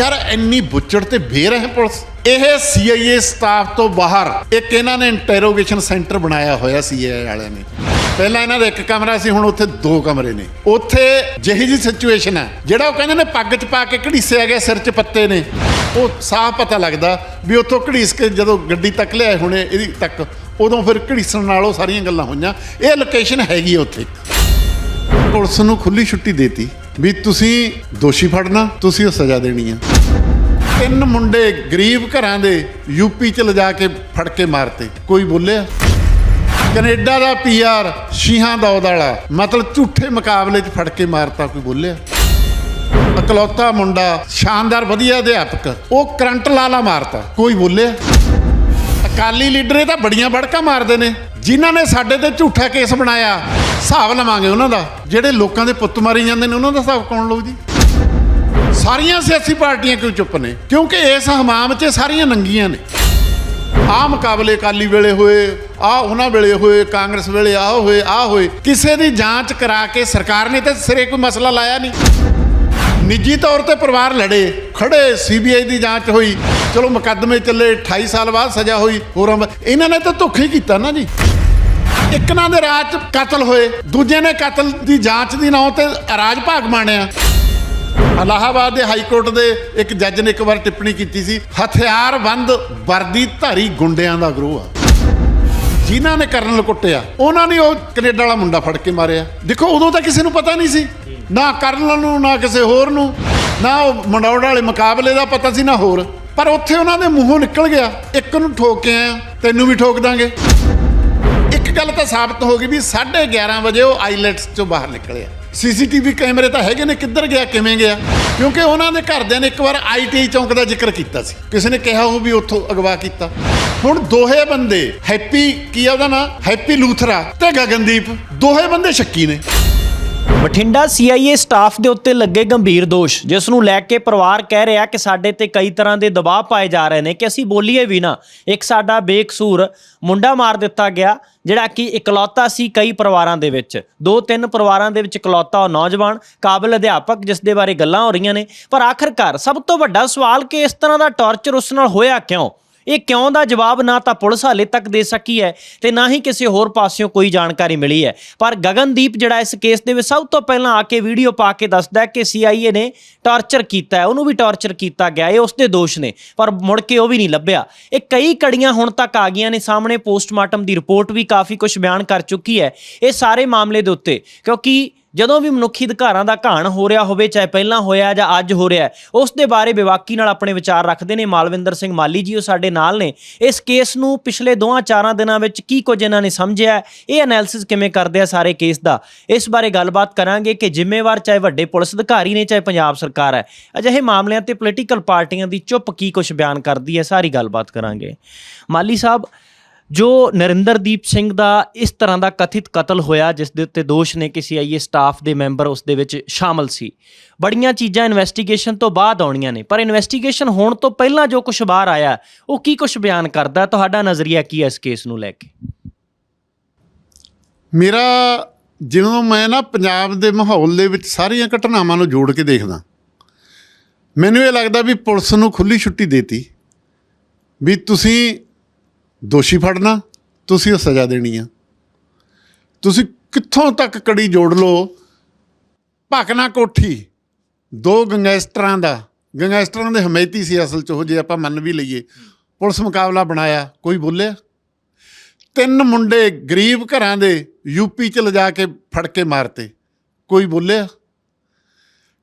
ਯਾਰ, ਇੰਨੀ ਬੁੱਚੜ ਤੇ ਬੇਰਹਿ ਪੁਲਿਸ। ਇਹ ਸੀਆਈਏ ਸਟਾਫ ਤੋਂ ਬਾਹਰ ਇੱਕ ਇਹਨਾਂ ਨੇ ਇੰਟਰੋਗੇਸ਼ਨ ਸੈਂਟਰ ਬਣਾਇਆ ਹੋਇਆ ਸੀਆਈਏ ਵਾਲਿਆਂ ਨੇ। ਪਹਿਲਾਂ ਇਹਨਾਂ ਦਾ ਇੱਕ ਕਮਰਾ ਸੀ, ਹੁਣ ਉੱਥੇ ਦੋ ਕਮਰੇ ਨੇ। ਉੱਥੇ ਜਿਹੀ ਜੀ ਸਿਚੁਏਸ਼ਨ ਹੈ, ਜਿਹੜਾ ਉਹ ਕਹਿੰਦੇ ਨੇ ਪੱਗ 'ਚ ਪਾ ਕੇ ਘੜੀਸਿਆ ਗਿਆ, ਸਿਰ 'ਚ ਪੱਤੇ ਨੇ। ਉਹ ਸਾਫ਼ ਪਤਾ ਲੱਗਦਾ ਵੀ ਉੱਥੋਂ ਘੜੀਸ ਕੇ ਜਦੋਂ ਗੱਡੀ ਤੱਕ ਲਿਆਏ ਹੋਣੇ, ਇਹਦੀ ਤੱਕ, ਉਦੋਂ ਫਿਰ ਘੜੀਸਣ ਨਾਲ ਉਹ ਸਾਰੀਆਂ ਗੱਲਾਂ ਹੋਈਆਂ। ਇਹ ਲੋਕੇਸ਼ਨ ਹੈਗੀ ਆ ਉੱਥੇ। ਪੁਲਿਸ ਨੂੰ ਖੁੱਲੀ ਛੁੱਟੀ ਦੇਤੀ ਵੀ ਤੁਸੀਂ ਦੋਸ਼ੀ ਫੜਨਾ, ਤੁਸੀਂ ਉਹ ਸਜ਼ਾ ਦੇਣੀ ਆ। ਤਿੰਨ ਮੁੰਡੇ ਗਰੀਬ ਘਰਾਂ ਦੇ ਯੂਪੀ ਚ ਲਿਜਾ ਕੇ ਫੜ ਕੇ ਮਾਰਤੇ। ਕੋਈ ਬੋਲਿਆ? ਕੈਨੇਡਾ ਦਾ ਪੀਆਰ ਸ਼ੀਹਾਂ ਦੌਦ ਵਾਲਾ, ਮਤਲਬ ਝੂਠੇ ਮੁਕਾਬਲੇ 'ਚ ਫੜ ਕੇ ਮਾਰਤਾ, ਕੋਈ ਬੋਲਿਆ? ਇਕਲੌਤਾ ਮੁੰਡਾ, ਸ਼ਾਨਦਾਰ ਵਧੀਆ ਅਧਿਆਪਕ, ਉਹ ਕਰੰਟ ਲਾਲਾ ਮਾਰਤਾ, ਕੋਈ ਬੋਲਿਆ? ਅਕਾਲੀ ਲੀਡਰ ਇਹ ਤਾਂ ਬੜੀਆਂ ਬੜਕਾ ਮਾਰਦੇ ਨੇ, ਜਿਨ੍ਹਾਂ ਨੇ ਸਾਡੇ ਤੇ ਝੂਠਾ ਕੇਸ ਬਣਾਇਆ। ਹਿਸਾਬ ਲਵਾਂਗੇ ਉਹਨਾਂ ਦਾ। ਜਿਹੜੇ ਲੋਕਾਂ ਦੇ ਪੁੱਤ ਮਾਰੀ ਜਾਂਦੇ ਨੇ, ਉਹਨਾਂ ਦਾ ਹਿਸਾਬ ਕੌਣ ਲਊ ਜੀ? ਸਾਰੀਆਂ ਸਿਆਸੀ ਪਾਰਟੀਆਂ ਕਿਉਂ ਚੁੱਪ ਨੇ? ਕਿਉਂਕਿ ਇਸ ਹਮਾਮ 'ਚ ਸਾਰੀਆਂ ਨੰਗੀਆਂ ਨੇ। ਆ ਮੁਕਾਬਲੇ ਅਕਾਲੀ ਵੇਲੇ ਹੋਏ ਆ ਉਹਨਾਂ ਵੇਲੇ ਹੋਏ, ਕਾਂਗਰਸ ਵੇਲੇ ਆ ਹੋਏ ਆ ਹੋਏ। ਕਿਸੇ ਦੀ ਜਾਂਚ ਕਰਾ ਕੇ ਸਰਕਾਰ ਨੇ ਤਾਂ ਸਿਰੇ ਕੋਈ ਮਸਲਾ ਲਾਇਆ ਨਹੀਂ। ਨਿੱਜੀ ਤੌਰ ਤੇ ਪਰਿਵਾਰ ਲੜੇ, ਖੜੇ, ਸੀਬੀਆਈ ਦੀ ਜਾਂਚ ਹੋਈ। ਚਲੋ ਮੁਕੱਦਮੇ ਚੱਲੇ 28 ਸਾਲ ਬਾਅਦ ਸਜ਼ਾ ਹੋਈ, ਹੋਰਾਂ ਬਾ- ਇਹਨਾਂ ਨੇ ਤਾਂ ਧੋਖਾ ਹੀ ਕੀਤਾ ਨਾ ਜੀ। ਇੱਕ ਨਾ ਦੇ ਰਾਜ 'ਚ ਕਤਲ ਹੋਏ ਦੂਜੇ ਨੇ ਕਤਲ ਦੀ ਜਾਂਚ ਦੀ ਨਾਂ ਤੇ ਰਾਜ ਭਾਗ ਮਾਣਿਆ। ਅਲਾਹਾਬਾਦ ਦੇ ਹਾਈ ਕੋਰਟ ਦੇ ਇੱਕ ਜੱਜ ਨੇ ਇੱਕ ਵਾਰ ਟਿੱਪਣੀ ਕੀਤੀ ਸੀ ਹਥਿਆਰਬੰਦ ਵਰਦੀ ਧਾਰੀ ਗੁੰਡਿਆਂ ਦਾ ਗਰੋਹ ਆ। ਜਿਨ੍ਹਾਂ ਨੇ ਕਰਨਲ ਕੁੱਟਿਆ, ਉਹਨਾਂ ਨੇ ਉਹ ਕੈਨੇਡਾ ਵਾਲਾ ਮੁੰਡਾ ਫੜ ਕੇ ਮਾਰਿਆ। ਦੇਖੋ, ਉਦੋਂ ਤਾਂ ਕਿਸੇ ਨੂੰ ਪਤਾ ਨਹੀਂ ਸੀ, ਨਾ ਕਰਨਲ ਨੂੰ, ਨਾ ਕਿਸੇ ਹੋਰ ਨੂੰ, ਨਾ ਉਹ ਮੰਡੌੜ ਵਾਲੇ ਮੁਕਾਬਲੇ ਦਾ ਪਤਾ ਸੀ, ਨਾ ਹੋਰ। ਪਰ ਉੱਥੇ ਉਹਨਾਂ ਦੇ ਮੂੰਹੋਂ ਨਿਕਲ ਗਿਆ, ਇੱਕ ਨੂੰ ਠੋਕ ਕੇ ਆਇਆ, ਤੈਨੂੰ ਵੀ ਠੋਕ ਦਾਂਗੇ। ਇੱਕ ਗੱਲ ਤਾਂ ਸਾਬਤ ਹੋ ਗਈ ਵੀ 11:30 ਵਜੇ ਉਹ ਆਈਲੈਟਸ ਚੋਂ ਬਾਹਰ ਨਿਕਲਿਆ ਸੀਸੀਟੀਵੀ ਕੈਮਰੇ ਤਾਂ ਹੈਗੇ ਨੇ, ਕਿੱਧਰ ਗਿਆ, ਕਿਵੇਂ ਗਿਆ? ਕਿਉਂਕਿ ਉਹਨਾਂ ਦੇ ਘਰਦਿਆਂ ਨੇ ਇੱਕ ਵਾਰ ਆਈਟੀ ਚੌਂਕ ਦਾ ਜ਼ਿਕਰ ਕੀਤਾ ਸੀ। ਕਿਸੇ ਨੇ ਕਿਹਾ ਉਹ ਵੀ ਉੱਥੋਂ ਅਗਵਾ ਕੀਤਾ। ਹੁਣ ਦੋਹੇ ਬੰਦੇ, ਹੈਪੀ, ਕੀ ਆ ਉਹਦਾ ਨਾਂ? ਹੈਪੀ ਲੂਥਰਾ ਤੇ ਗਗਨਦੀਪ। ਦੋਹੇ ਬੰਦੇ ਸ਼ੱਕੀ ਨੇ। ਬਠਿੰਡਾ ਸੀਆਈਏ ਸਟਾਫ ਦੇ ਉੱਤੇ ਲੱਗੇ ਗੰਭੀਰ ਦੋਸ਼, ਜਿਸ ਨੂੰ ਲੈ ਕੇ ਪਰਿਵਾਰ ਕਹਿ ਰਿਹਾ ਕਿ ਸਾਡੇ ਤੇ ਕਈ ਤਰ੍ਹਾਂ ਦੇ ਦਬਾਅ ਪਾਏ ਜਾ ਰਹੇ ਨੇ ਕਿ ਅਸੀਂ ਬੋਲੀਏ ਵੀ ਨਾ। ਇੱਕ ਸਾਡਾ ਬੇਕਸੂਰ ਮੁੰਡਾ ਮਾਰ ਦਿੱਤਾ ਗਿਆ, ਜਿਹੜਾ ਕਿ ਇਕਲੌਤਾ ਸੀ ਕਈ ਪਰਿਵਾਰਾਂ ਦੇ ਵਿੱਚ। ਦੋ ਤਿੰਨ ਪਰਿਵਾਰਾਂ ਦੇ ਵਿੱਚ ਇਕਲੌਤਾ ਉਹ ਨੌਜਵਾਨ, ਕਾਬਲ ਅਧਿਆਪਕ, ਜਿਸ ਦੇ ਬਾਰੇ ਗੱਲਾਂ ਹੋ ਰਹੀਆਂ ਨੇ। ਪਰ ਆਖਰਕਾਰ ਸਭ ਤੋਂ ਵੱਡਾ ਸਵਾਲ ਕਿ ਇਸ ਤਰ੍ਹਾਂ ਦਾ ਟਾਰਚਰ ਉਸ ਨਾਲ ਹੋਇਆ ਕਿਉਂ? ਇਹ ਕਿਉਂ ਦਾ ਜਵਾਬ ਨਾ ਤਾਂ ਪੁਲਿਸ ਹਾਲੇ ਤੱਕ ਦੇ ਸਕੀ ਹੈ ਤੇ ਨਾ ਹੀ ਕਿਸੇ ਹੋਰ ਪਾਸਿਓਂ ਕੋਈ ਜਾਣਕਾਰੀ ਮਿਲੀ ਹੈ। ਪਰ ਗਗਨਦੀਪ ਜਿਹੜਾ ਇਸ ਕੇਸ ਦੇ ਵਿੱਚ ਸਭ ਤੋਂ ਪਹਿਲਾਂ ਆ ਕੇ ਵੀਡੀਓ ਪਾ ਕੇ ਦੱਸਦਾ ਹੈ ਕਿ ਸੀਆਈਏ ਨੇ ਟਾਰਚਰ ਕੀਤਾ ਹੈ। ਉਹਨੂੰ ਵੀ ਟਾਰਚਰ ਕੀਤਾ ਗਿਆ। ਇਹ ਉਸਦੇ ਦੋਸ਼ ਨੇ, ਪਰ ਮੁੜ ਕੇ ਉਹ ਵੀ ਨਹੀਂ ਲੱਭਿਆ। ਇਹ ਕਈ ਕੜੀਆਂ ਹੁਣ ਤੱਕ ਆ ਗਈਆਂ ਨੇ। ਸਾਹਮਣੇ ਪੋਸਟਮਾਰਟਮ ਦੀ ਰਿਪੋਰਟ ਵੀ ਕਾਫੀ ਕੁਝ ਬਿਆਨ ਕਰ ਚੁੱਕੀ ਹੈ। ਇਹ ਸਾਰੇ ਮਾਮਲੇ ਦੇ ਉੱਤੇ, ਕਿਉਂਕਿ ਜਦੋਂ ਵੀ ਮਨੁੱਖੀ ਅਧਿਕਾਰਾਂ ਦਾ ਘਾਣ ਹੋ ਰਿਹਾ ਹੋਵੇ, ਚਾਹੇ ਪਹਿਲਾਂ ਹੋਇਆ ਜਾਂ ਅੱਜ ਹੋ ਰਿਹਾ ਉਸ ਦੇ ਬਾਰੇ ਵਿਵਾਕੀ ਨਾਲ ਆਪਣੇ ਵਿਚਾਰ ਰੱਖਦੇ ਨੇ ਮਾਲਵਿੰਦਰ ਸਿੰਘ ਮਾਲੀ ਜੀ, ਉਹ ਸਾਡੇ ਨਾਲ ਨੇ। ਇਸ ਕੇਸ ਨੂੰ ਪਿਛਲੇ ਦੋਹਾਂ ਚਾਰਾਂ ਦਿਨਾਂ ਵਿੱਚ ਕੀ ਕੁਝ ਇਹਨਾਂ ਨੇ ਸਮਝਿਆ ਇਹ ਐਨਾਲਿਸਿਸ ਕਿਵੇਂ ਕਰਦੇ ਆ ਸਾਰੇ ਕੇਸ ਦਾ? ਇਸ ਬਾਰੇ ਗੱਲਬਾਤ ਕਰਾਂਗੇ ਕਿ ਜ਼ਿੰਮੇਵਾਰ ਚਾਹੇ ਵੱਡੇ ਪੁਲਿਸ ਅਧਿਕਾਰੀ ਨੇ ਚਾਹੇ ਪੰਜਾਬ ਸਰਕਾਰ ਹੈ। ਅਜਿਹੇ ਮਾਮਲਿਆਂ ਤੇ ਪੋਲੀਟੀਕਲ ਪਾਰਟੀਆਂ ਦੀ ਚੁੱਪ ਕੀ ਕੁਝ ਬਿਆਨ ਕਰਦੀ ਹੈ, ਸਾਰੀ ਗੱਲਬਾਤ ਕਰਾਂਗੇ। ਮਾਲੀ ਸਾਹਿਬ ਜੋ ਨਰਿੰਦਰਦੀਪ ਸਿੰਘ ਦਾ ਇਸ ਤਰ੍ਹਾਂ ਦਾ ਕਥਿਤ ਕਤਲ ਹੋਇਆ, ਜਿਸ ਦੇ ਉੱਤੇ ਦੋਸ਼ ਨੇ ਕਿ ਸੀਆਈਏ ਸਟਾਫ ਦੇ ਮੈਂਬਰ ਉਸ ਦੇ ਵਿੱਚ ਸ਼ਾਮਲ ਸੀ। ਬੜੀਆਂ ਚੀਜ਼ਾਂ ਇਨਵੈਸਟੀਗੇਸ਼ਨ ਤੋਂ ਬਾਅਦ ਆਉਣੀਆਂ ਨੇ, ਪਰ ਇਨਵੈਸਟੀਗੇਸ਼ਨ ਹੋਣ ਤੋਂ ਪਹਿਲਾਂ ਜੋ ਕੁਝ ਬਾਹਰ ਆਇਆ, ਉਹ ਕੀ ਕੁਝ ਬਿਆਨ ਕਰਦਾ? ਤੁਹਾਡਾ ਨਜ਼ਰੀਆ ਕੀ ਹੈ ਇਸ ਕੇਸ ਨੂੰ ਲੈ ਕੇ? ਮੇਰਾ ਜਦੋਂ ਮੈਂ ਨਾ ਪੰਜਾਬ ਦੇ ਮਾਹੌਲ ਦੇ ਵਿੱਚ ਸਾਰੀਆਂ ਘਟਨਾਵਾਂ ਨੂੰ ਜੋੜ ਕੇ ਦੇਖਦਾ, ਮੈਨੂੰ ਇਹ ਲੱਗਦਾ ਵੀ ਪੁਲਿਸ ਨੂੰ ਖੁੱਲੀ ਛੁੱਟੀ ਦੇਤੀ, ਵੀ ਤੁਸੀਂ ਦੋਸ਼ੀ ਫੜਨਾ, ਤੁਸੀਂ ਉਹ ਸਜ਼ਾ ਦੇਣੀ ਆ। ਤੁਸੀਂ ਕਿੱਥੋਂ ਤੱਕ ਕੜੀ ਜੋੜ ਲਓ? ਭਕਨਾ ਕੋਠੀ, ਦੋ ਗੰਗੈਸਟਰਾਂ ਦਾ। ਗੰਗੈਸਟਰਾਂ ਦੇ ਹਮਾਇਤੀ ਸੀ ਅਸਲ ਚ ਉਹ, ਜੇ ਆਪਾਂ ਮੰਨ ਵੀ ਲਈਏ। ਪੁਲਿਸ ਮੁਕਾਬਲਾ ਬਣਾਇਆ, ਕੋਈ ਬੋਲਿਆ? ਤਿੰਨ ਮੁੰਡੇ ਗਰੀਬ ਘਰਾਂ ਦੇ ਯੂਪੀ ਚ ਲਿਜਾ ਕੇ ਫੜ ਕੇ ਮਾਰਤੇ। ਕੋਈ ਬੋਲਿਆ?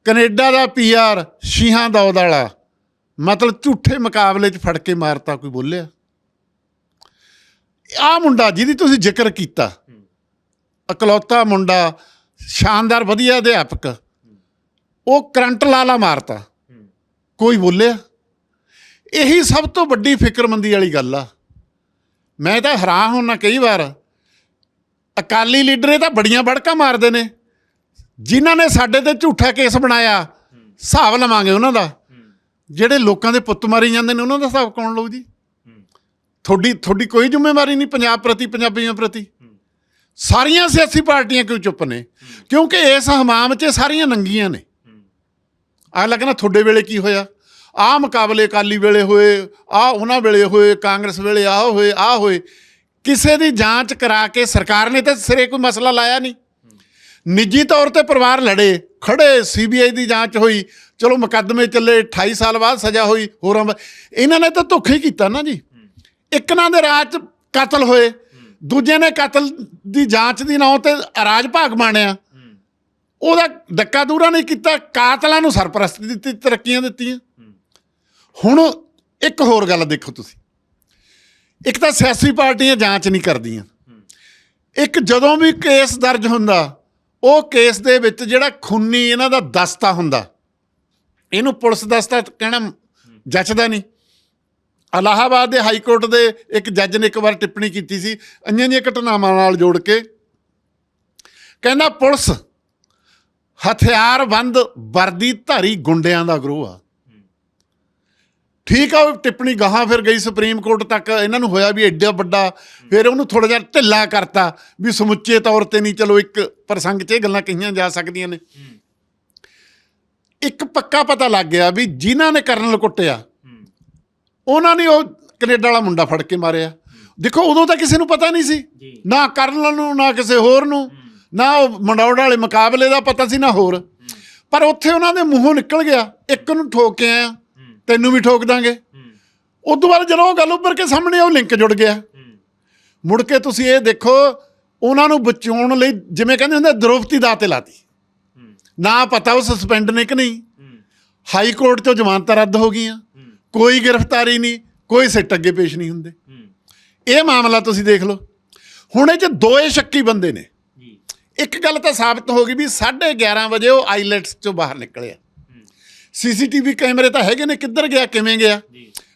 ਕੈਨੇਡਾ ਦਾ ਪੀਆਰ ਸ਼ੀਹਾਂ ਦੌਦ ਵਾਲਾ ਮਤਲਬ ਝੂਠੇ ਮੁਕਾਬਲੇ 'ਚ ਫੜ ਕੇ ਮਾਰਤਾ, ਕੋਈ ਬੋਲਿਆ? ਆ ਮੁੰਡਾ ਜਿਹਦੀ ਤੁਸੀਂ ਜ਼ਿਕਰ ਕੀਤਾ। ਇਕਲੌਤਾ ਮੁੰਡਾ, ਸ਼ਾਨਦਾਰ, ਵਧੀਆ ਅਧਿਆਪਕ। ਉਹ ਕਰੰਟ ਲਾਲਾ ਮਾਰਤਾ। ਕੋਈ ਬੋਲਿਆ? ਇਹੀ ਸਭ ਤੋਂ ਵੱਡੀ ਫਿਕਰਮੰਦੀ ਵਾਲੀ ਗੱਲ ਆ। ਮੈਂ ਤਾਂ ਹੈਰਾਨ ਹੁੰਨਾ ਕਈ ਵਾਰ। ਅਕਾਲੀ ਲੀਡਰ ਇਹ ਤਾਂ ਬੜੀਆਂ ਬੜਕਾ ਮਾਰਦੇ ਨੇ। ਜਿਨ੍ਹਾਂ ਨੇ ਸਾਡੇ ਤੇ ਝੂਠਾ ਕੇਸ ਬਣਾਇਆ, ਹਿਸਾਬ ਲਵਾਂਗੇ ਉਹਨਾਂ ਦਾ। ਜਿਹੜੇ ਲੋਕਾਂ ਦੇ ਪੁੱਤ ਮਾਰੀ ਜਾਂਦੇ ਨੇ, ਉਹਨਾਂ ਦਾ ਹਿਸਾਬ ਕੌਣ ਲਊ ਜੀ? ਤੁਹਾਡੀ ਤੁਹਾਡੀ ਕੋਈ ਜ਼ਿੰਮੇਵਾਰੀ ਨਹੀਂ ਪੰਜਾਬ ਪ੍ਰਤੀ, ਪੰਜਾਬੀਆਂ ਪ੍ਰਤੀ। ਸਾਰੀਆਂ ਸਿਆਸੀ ਪਾਰਟੀਆਂ ਕਿਉਂ ਚੁੱਪ ਨੇ? ਕਿਉਂਕਿ ਇਸ ਹਮਾਮ 'ਚ ਸਾਰੀਆਂ ਨੰਗੀਆਂ ਨੇ। ਆ ਲੱਗਣਾ ਤੁਹਾਡੇ ਵੇਲੇ ਕੀ ਹੋਇਆ? ਆਹ ਮੁਕਾਬਲੇ ਅਕਾਲੀ ਵੇਲੇ ਹੋਏ ਆਹ ਉਹਨਾਂ ਵੇਲੇ ਹੋਏ, ਕਾਂਗਰਸ ਵੇਲੇ ਆਹ ਹੋਏ ਆਹ ਹੋਏ। ਕਿਸੇ ਦੀ ਜਾਂਚ ਕਰਾ ਕੇ ਸਰਕਾਰ ਨੇ ਤਾਂ ਸਿਰੇ ਕੋਈ ਮਸਲਾ ਲਾਇਆ ਨਹੀਂ। ਨਿੱਜੀ ਤੌਰ ਤੇ ਪਰਿਵਾਰ ਲੜੇ, ਖੜੇ, ਸੀਬੀਆਈ ਦੀ ਜਾਂਚ ਹੋਈ। ਚਲੋ ਮੁਕੱਦਮੇ ਚੱਲੇ 28 ਸਾਲ ਬਾਅਦ ਸਜ਼ਾ ਹੋਈ, ਹੋਰਾਂ ਵਾ- ਇਹਨਾਂ ਨੇ ਤਾਂ ਧੋਖਾ ਹੀ ਕੀਤਾ ਨਾ ਜੀ। ਇੱਕ ਨਾਂ ਦੇ ਰਾਜ ਚ ਕਤਲ ਹੋਏ ਦੂਜੇ ਨੇ ਕਤਲ ਦੀ ਜਾਂਚ ਦੀ ਨਾਂ ਤੇ ਰਾਜ ਭਾਗ ਮਾਣਿਆ। ਉਹਦਾ ਡੱਕਾ ਦੂਰਾ ਨਹੀਂ ਕੀਤਾ, ਕਾਤਲਾਂ ਨੂੰ ਸਰਪ੍ਰਸਤੀ ਦਿੱਤੀ, ਤਰੱਕੀਆਂ ਦਿੱਤੀਆਂ। ਹੁਣ ਇੱਕ ਹੋਰ ਗੱਲ ਦੇਖੋ ਤੁਸੀਂ। ਇੱਕ ਤਾਂ ਸਿਆਸੀ ਪਾਰਟੀਆਂ ਜਾਂਚ ਨਹੀਂ ਕਰਦੀਆਂ। ਇੱਕ ਜਦੋਂ ਵੀ ਕੇਸ ਦਰਜ ਹੁੰਦਾ, ਉਹ ਕੇਸ ਦੇ ਵਿੱਚ ਜਿਹੜਾ ਖੂਨੀ ਇਹਨਾਂ ਦਾ ਦਸਤਾ ਹੁੰਦਾ, ਇਹਨੂੰ ਪੁਲਿਸ ਦਸਤਾ ਕਹਿਣਾ ਜੱਚਦਾ ਨਹੀਂ। ਇਲਾਹਾਬਾਦ ਦੇ ਹਾਈ ਕੋਰਟ ਦੇ ਇੱਕ ਜੱਜ ਨੇ ਇੱਕ ਵਾਰ ਟਿੱਪਣੀ ਕੀਤੀ ਸੀ। ਅੰਨਾਂ ਦੀਆਂ ਘਟਨਾਵਾਂ ਨਾਲ ਜੋੜ ਕੇ ਕਹਿੰਦਾ, ਪੁਲਿਸ ਹਥਿਆਰਬੰਦ ਵਰਦੀ ਧਾਰੀ ਗੁੰਡਿਆਂ ਦਾ ਗਰੋਹ ਆ। ਠੀਕ ਆ, ਉਹ ਟਿੱਪਣੀ ਗਾਹਾਂ ਫਿਰ ਗਈ ਸੁਪਰੀਮ ਕੋਰਟ ਤੱਕ। ਇਹਨਾਂ ਨੂੰ ਹੋਇਆ ਵੀ ਐਡਾ ਵੱਡਾ, ਫਿਰ ਉਹਨੂੰ ਥੋੜਾ ਜਿਹਾ ਢਿੱਲਾ ਕਰਤਾ ਵੀ ਸਮੁੱਚੇ ਤੌਰ ਤੇ ਨਹੀਂ, ਚਲੋ ਇੱਕ ਪ੍ਰਸੰਗ 'ਚ ਇਹ ਗੱਲਾਂ ਕਹੀਆਂ ਜਾ ਸਕਦੀਆਂ ਨੇ। ਇੱਕ ਪੱਕਾ ਪਤਾ ਲੱਗ ਗਿਆ ਵੀ ਜਿਨ੍ਹਾਂ ਨੇ ਕਰਨਲ ਕੁੱਟਿਆ ਉਹਨਾਂ ਨੇ ਉਹ ਕੈਨੇਡਾ ਵਾਲਾ ਮੁੰਡਾ ਫੜ ਕੇ ਮਾਰਿਆ। ਦੇਖੋ ਉਦੋਂ ਤਾਂ ਕਿਸੇ ਨੂੰ ਪਤਾ ਨਹੀਂ ਸੀ। ਨਾ ਕਰਨਲ ਨੂੰ ਨਾ ਕਿਸੇ ਹੋਰ ਨੂੰ। ਨਾ ਉਹ ਮੰਡੌੜ ਵਾਲੇ ਮੁਕਾਬਲੇ ਦਾ ਪਤਾ ਸੀ ਨਾ ਹੋਰ। ਪਰ ਉੱਥੇ ਉਹਨਾਂ ਦੇ ਮੂੰਹੋਂ ਨਿਕਲ ਗਿਆ। ਇੱਕ ਨੂੰ ਠੋਕ ਕੇ ਆਇਆ ਤੈਨੂੰ ਵੀ ਠੋਕ ਦਾਂਗੇ। ਉਸ ਤੋਂ ਬਾਅਦ ਜਦੋਂ ਉਹ ਗੱਲ ਉੱਪਰ ਕੇ ਸਾਹਮਣੇ ਉਹ ਲਿੰਕ ਜੁੜ ਗਿਆ। ਮੁੜ ਕੇ ਤੁਸੀਂ ਇਹ ਦੇਖੋ ਉਹਨਾਂ ਨੂੰ ਬਚਾਉਣ ਲਈ ਜਿਵੇਂ ਕਹਿੰਦੇ ਹੁੰਦੇ ਦਰੋਪਤੀ ਦਾ ਤੇ ਲਾਤੀ। ਨਾ ਪਤਾ ਉਹ ਸਸਪੈਂਡ ਨੇ ਕਿ ਨਹੀਂ। ਹਾਈ ਕੋਰਟ ਤੋਂ ਜ਼ਮਾਨਤਾਂ ਰੱਦ ਹੋ ਗਈਆਂ। ਕੋਈ ਗ੍ਰਿਫਤਾਰੀ ਨਹੀਂ ਕੋਈ ਸਿੱਟ ਅੱਗੇ ਪੇਸ਼ ਨਹੀਂ ਹੁੰਦੇ। ਇਹ ਮਾਮਲਾ ਤੁਸੀਂ ਦੇਖ ਲਓ। ਹੁਣ ਇਹ ਚ ਦੋਏ ਸ਼ੱਕੀ ਬੰਦੇ ਨੇ। ਜੀ। ਇੱਕ ਗੱਲ ਤਾਂ ਸਾਬਤ ਹੋ ਗਈ ਵੀ 11:30 ਵਜੇ ਉਹ ਆਈਲੈਟਸ ਚੋਂ ਬਾਹਰ ਨਿਕਲਿਆ ਸੀਸੀਟੀਵੀ ਕੈਮਰੇ ਤਾਂ ਹੈਗੇ ਨੇ ਕਿੱਧਰ ਗਿਆ ਕਿਵੇਂ ਗਿਆ?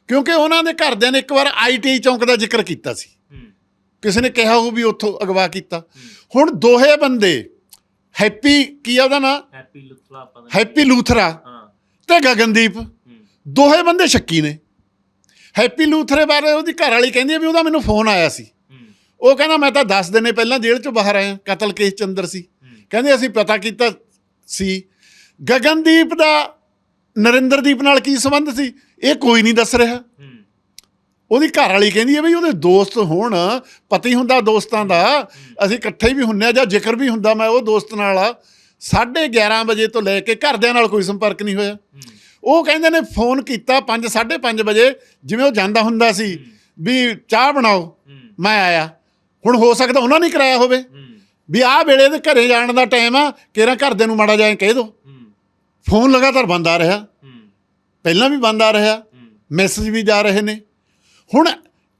ਕਿਉਂਕਿ ਉਹਨਾਂ ਦੇ ਘਰਦਿਆਂ ਨੇ ਇੱਕ ਵਾਰ ਆਈਟੀ ਚੌਂਕ ਦਾ ਜ਼ਿਕਰ ਕੀਤਾ ਸੀ। ਕਿਸੇ ਨੇ ਕਿਹਾ ਉਹ ਵੀ ਉੱਥੋਂ ਅਗਵਾ ਕੀਤਾ। ਹੁਣ ਦੋਹੇ ਬੰਦੇ ਹੈਪੀ ਕੀ ਆ ਉਹਦਾ ਨਾਂ? ਹੈਪੀ ਆਪਾਂ ਹੈਪੀ ਲੂਥਰਾ ਹਾਂ। ਤੇ ਗਗਨਦੀਪ। ਦੋਹੇ ਬੰਦੇ ਸ਼ੱਕੀ ਨੇ। ਹੈਪੀ ਲੂਥਰੇ ਬਾਰੇ ਉਹਦੀ ਘਰ ਵਾਲੀ ਕਹਿੰਦੀ ਆ ਵੀ ਉਹਦਾ ਮੈਨੂੰ ਫੋਨ ਆਇਆ ਸੀ। ਉਹ ਕਹਿੰਦਾ ਮੈਂ ਤਾਂ 10 ਦਿਨੇ ਪਹਿਲਾਂ ਜੇਲ੍ਹ ਚੋਂ ਬਾਹਰ ਆਇਆ ਕਤਲ ਕੇਸ ਚ ਅੰਦਰ ਸੀ। ਕਹਿੰਦੇ ਅਸੀਂ ਪਤਾ ਕੀਤਾ ਸੀ ਗਗਨਦੀਪ ਦਾ ਨਰਿੰਦਰਦੀਪ ਨਾਲ ਕੀ ਸੰਬੰਧ ਸੀ ਇਹ ਕੋਈ ਨਹੀਂ ਦੱਸ ਰਿਹਾ। ਉਹਦੀ ਘਰ ਵਾਲੀ ਕਹਿੰਦੀ ਹੈ ਵੀ ਉਹਦੇ ਦੋਸਤ ਹੋਣ ਪਤੀ ਹੁੰਦਾ ਦੋਸਤਾਂ ਦਾ ਅਸੀਂ ਇਕੱਠੇ ਵੀ ਹੁੰਨੇ ਆ ਜਾਂ ਜ਼ਿਕਰ ਵੀ ਹੁੰਦਾ ਮੈਂ ਉਹ ਦੋਸਤ ਨਾਲ ਆ 11:30 ਵਜੇ ਤੋਂ ਲੈ ਕੇ ਘਰਦਿਆਂ ਨਾਲ ਕੋਈ ਸੰਪਰਕ ਨਹੀਂ ਹੋਇਆ। ਉਹ ਕਹਿੰਦੇ ਨੇ ਫੋਨ ਕੀਤਾ 5 5:30 ਵਜੇ ਜਿਵੇਂ ਉਹ ਜਾਂਦਾ ਹੁੰਦਾ ਸੀ ਵੀ ਚਾਹ ਬਣਾਓ। ਮੈਂ ਆਇਆ। ਹੁਣ ਹੋ ਸਕਦਾ ਉਹਨਾਂ ਨੇ ਕਰਾਇਆ ਹੋਵੇ। ਵੀ ਆਹ ਵੇਲੇ ਦੇ ਘਰੇ ਜਾਣ ਦਾ ਟਾਈਮ ਆ ਕਿਹੜਾ ਘਰਦਿਆਂ ਨੂੰ ਮਾੜਾ ਜਾਏ ਕਹਿ ਦੋ। ਫੋਨ ਲਗਾਤਾਰ ਬੰਦ ਆ ਰਿਹਾ। ਪਹਿਲਾਂ ਵੀ ਬੰਦ ਆ ਰਿਹਾ। ਮੈਸੇਜ ਵੀ ਜਾ ਰਹੇ ਨੇ। ਹੁਣ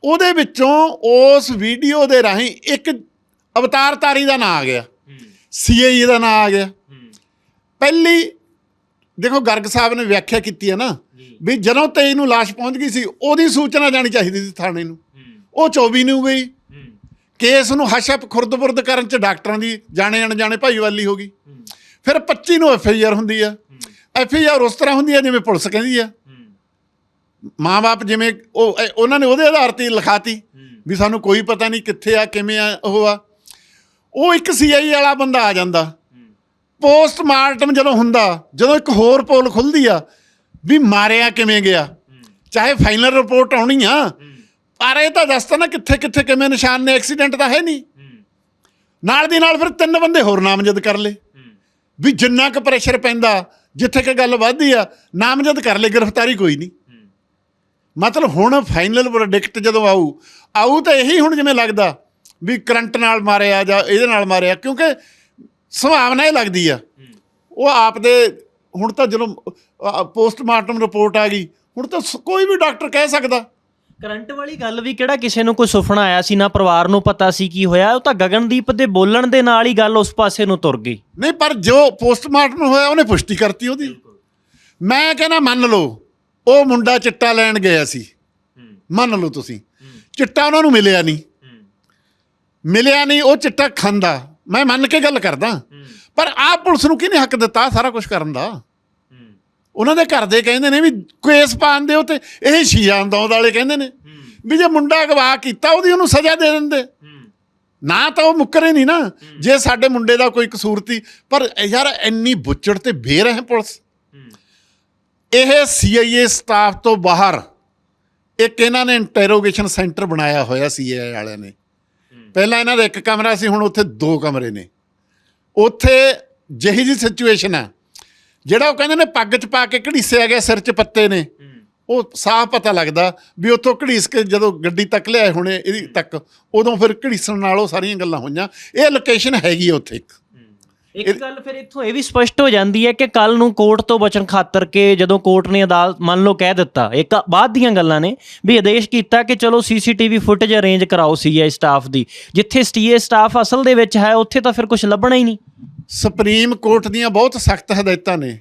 ਉਹਦੇ ਵਿੱਚੋਂ ਉਸ ਵੀਡੀਓ ਦੇ ਰਾਹੀਂ ਇੱਕ ਅਵਤਾਰ ਤਾਰੀ ਦਾ ਨਾਂ ਆ ਗਿਆ। ਸੀਆਈਏ ਦਾ ਨਾਂ ਆ ਗਿਆ। ਪਹਿਲੀ ਦੇਖੋ ਗਰਗ ਸਾਹਿਬ ਨੇ ਵਿਆਖਿਆ ਕੀਤੀ ਹੈ ਨਾ ਵੀ ਜਦੋਂ 23 ਨੂੰ ਲਾਸ਼ ਪਹੁੰਚ ਗਈ ਸੀ ਉਹਦੀ ਸੂਚਨਾ ਜਾਣੀ ਚਾਹੀਦੀ ਸੀ ਥਾਣੇ ਨੂੰ। ਉਹ 24 ਨੂੰ ਗਈ। ਕੇਸ ਨੂੰ ਹਸ਼ਪ ਖੁਰਦਬੁਰਦ ਕਰਨ ਚ ਡਾਕਟਰਾਂ ਦੀ ਜਾਣੇ ਅਣਜਾਣੇ ਭਾਈਵਾਲੀ ਹੋ ਗਈ। ਫਿਰ 25 ਨੂੰ ਐਫ ਆਈ ਆਰ ਹੁੰਦੀ ਆ। ਐਫ ਆਈ ਆਰ ਉਸ ਤਰ੍ਹਾਂ ਹੁੰਦੀ ਆ ਜਿਵੇਂ ਪੁਲਿਸ ਕਹਿੰਦੀ ਆ। ਮਾਂ-ਬਾਪ ਜਿਵੇਂ ਉਹ ਉਹਨਾਂ ਨੇ ਉਹਦੇ ਆਧਾਰ ਤੇ ਲਿਖਾਤੀ ਵੀ ਸਾਨੂੰ ਕੋਈ ਪਤਾ ਨਹੀਂ ਕਿੱਥੇ ਆ ਕਿਵੇਂ ਆ ਉਹ ਆ। ਉਹ ਇੱਕ ਸੀਆਈ ਵਾਲਾ ਬੰਦਾ ਆ ਜਾਂਦਾ। ਪੋਸਟਮਾਰਟਮ ਜਦੋਂ ਹੁੰਦਾ, ਜਦੋਂ ਇੱਕ ਹੋਰ ਪੋਲ ਖੁੱਲਦੀ ਆ, ਵੀ ਮਾਰਿਆ ਕਿਵੇਂ ਗਿਆ? ਚਾਹੇ ਫਾਈਨਲ ਰਿਪੋਰਟ ਆਉਣੀ ਆ, ਪਰ ਇਹ ਤਾਂ ਦੱਸਦਾ ਨਾ ਕਿੱਥੇ ਕਿੱਥੇ ਕਿਵੇਂ ਨਿਸ਼ਾਨ ਨੇ, ਐਕਸੀਡੈਂਟ ਤਾਂ ਹੈ ਨਹੀਂ। ਨਾਲ ਦੀ ਨਾਲ ਫਿਰ ਤਿੰਨ ਬੰਦੇ ਹੋਰ ਨਾਮਜ਼ਦ ਕਰ ਲਏ। ਵੀ ਜਿੰਨਾ ਕੁ ਪ੍ਰੈਸ਼ਰ ਪੈਂਦਾ, ਜਿੱਥੇ ਕਿ ਗੱਲ ਵੱਧਦੀ ਆ, ਨਾਮਜ਼ਦ ਕਰ ਲਏ, ਗ੍ਰਿਫਤਾਰੀ ਕੋਈ ਨਹੀਂ। ਮਤਲਬ ਹੁਣ ਫਾਈਨਲ ਪ੍ਰੋਡਿਕਟ ਜਦੋਂ ਆਊ ਆਊ ਤਾਂ ਇਹੀ ਹੁਣ ਜਿਵੇਂ ਲੱਗਦਾ, ਵੀ ਕਰੰਟ ਨਾਲ ਮਾਰਿਆ ਜਾਂ ਇਹਦੇ ਨਾਲ ਮਾਰਿਆ, ਕਿਉਂਕਿ ਸੰਭਾਵਨਾ ਇਹ ਲੱਗਦੀ ਆ। ਉਹ ਆਪ ਦੇ ਹੁਣ ਤਾਂ ਜਦੋਂ ਪੋਸਟਮਾਰਟਮ ਰਿਪੋਰਟ ਆ ਗਈ ਹੁਣ ਤਾਂ ਕੋਈ ਵੀ ਡਾਕਟਰ ਕਹਿ ਸਕਦਾ। ਕਰੰਟ ਵਾਲੀ ਗੱਲ ਵੀ ਕਿਹੜਾ ਕਿਸੇ ਨੂੰ ਕੋਈ ਸੁਪਨਾ ਆਇਆ ਸੀ ਨਾ ਪਰਿਵਾਰ ਨੂੰ ਪਤਾ ਸੀ ਕੀ ਹੋਇਆ ਉਹ ਤਾਂ ਗਗਨਦੀਪ ਦੇ ਬੋਲਣ ਦੇ ਨਾਲ ਹੀ ਗੱਲ ਉਸ ਪਾਸੇ ਨੂੰ ਤੁਰ ਗਈ। ਨਹੀਂ ਪਰ ਜੋ ਪੋਸਟਮਾਰਟਮ ਹੋਇਆ ਉਹਨੇ ਪੁਸ਼ਟੀ ਕਰਤੀ ਉਹਦੀ। ਮੈਂ ਕਹਿੰਦਾ ਮੰਨ ਲਓ ਉਹ ਮੁੰਡਾ ਚਿੱਟਾ ਲੈਣ ਗਿਆ ਸੀ। ਮੰਨ ਲਓ ਤੁਸੀਂ। ਚਿੱਟਾ ਉਹਨਾਂ ਨੂੰ ਮਿਲਿਆ ਨਹੀਂ। ਮਿਲਿਆ ਨਹੀਂ ਉਹ ਚਿੱਟਾ ਖਾਂਦਾ। ਮੈਂ ਮੰਨ ਕੇ ਗੱਲ ਕਰਦਾ। ਪਰ ਆਹ ਪੁਲਿਸ ਨੂੰ ਕਿਹਨੇ ਹੱਕ ਦਿੱਤਾ ਸਾਰਾ ਕੁਝ ਕਰਨ ਦਾ? ਉਹਨਾਂ ਦੇ ਘਰ ਦੇ ਕਹਿੰਦੇ ਨੇ ਵੀ ਕੇਸ ਪਾਣ ਦਿਓ ਤੇ ਇਹ ਸ਼ੀਆਂ ਦੌਦ ਵਾਲੇ ਕਹਿੰਦੇ ਨੇ ਵੀ ਜੇ ਮੁੰਡਾ ਅਗਵਾ ਕੀਤਾ ਉਹਦੀ ਉਹਨੂੰ ਸਜ਼ਾ ਦੇ ਦਿੰਦੇ। ਨਾ ਤਾਂ ਉਹ ਮੁੱਕਰੇ ਨਹੀਂ ਨਾ। ਜੇ ਸਾਡੇ ਮੁੰਡੇ ਦਾ ਕੋਈ ਕਸੂਰ ਤੀ ਪਰ ਯਾਰ ਇੰਨੀ ਬੁੱਚੜ ਤੇ ਬੇਰਹਿਮ ਪੁਲਿਸ। ਇਹ CIA ਸਟਾਫ ਤੋਂ ਬਾਹਰ ਇੱਕ ਇਹਨਾਂ ਨੇ ਇੰਟਰੋਗੇਸ਼ਨ ਸੈਂਟਰ ਬਣਾਇਆ ਹੋਇਆ CIA ਵਾਲਿਆਂ ਨੇ। ਪਹਿਲਾਂ ਇਹਨਾਂ ਦਾ ਇੱਕ ਕਮਰਾ ਸੀ ਹੁਣ ਉੱਥੇ ਦੋ ਕਮਰੇ ਨੇ। ਉੱਥੇ ਜਿਹੀ ਜੀ ਸਿਚੁਏਸ਼ਨ ਆ। ਜਿਹੜਾ ਉਹ ਕਹਿੰਦੇ ਨੇ ਪੱਗ 'ਚ ਪਾ ਕੇ ਘੜੀਸਿਆ ਗਿਆ ਸਿਰ 'ਚ ਪੱਤੇ ਨੇ। ਉਹ ਸਾਫ਼ ਪਤਾ ਲੱਗਦਾ ਵੀ ਉੱਥੋਂ ਘੜੀਸ ਕੇ ਜਦੋਂ ਗੱਡੀ ਤੱਕ ਲਿਆਏ ਹੋਣੇ ਇਹਦੀ ਤੱਕ ਉਦੋਂ ਫਿਰ ਘੜੀਸਣ ਨਾਲ ਉਹ ਸਾਰੀਆਂ ਗੱਲਾਂ ਹੋਈਆਂ। ਇਹ ਲੋਕੇਸ਼ਨ ਹੈਗੀ ਉੱਥੇ ਇੱਕ। ਇੱਕ ਗੱਲ ਫਿਰ ਇੱਥੋਂ ਇਹ ਵੀ ਸਪਸ਼ਟ ਹੋ ਜਾਂਦੀ ਹੈ ਕਿ ਕੱਲ ਨੂੰ ਕੋਰਟ ਤੋਂ ਬਚਣ ਖਾਤਰ ਕਿ ਜਦੋਂ ਕੋਰਟ ਨੇ ਅਦਾਲਤ ਮੰਨ ਲਓ ਕਹਿ ਦਿੱਤਾ ਇੱਕ ਬਾਅਦ ਦੀਆਂ ਗੱਲਾਂ ਨੇ ਵੀ ਆਦੇਸ਼ ਕੀਤਾ ਕਿ ਚਲੋ ਸੀਸੀਟੀਵੀ ਫੁਟੇਜ ਅਰੇਂਜ ਕਰਾਓ ਸੀਆਈ ਸਟਾਫ ਦੀ। ਜਿੱਥੇ ਸਟੀਏ ਸਟਾਫ ਅਸਲ ਦੇ ਵਿੱਚ ਹੈ ਉੱਥੇ ਤਾਂ ਫਿਰ ਕੁਝ ਲੱਭਣਾ ਹੀ ਨਹੀਂ। ਸੁਪਰੀਮ ਕੋਰਟ ਦੀਆਂ ਬਹੁਤ ਸਖਤ ਹਦਾਇਤਾਂ ਨੇ।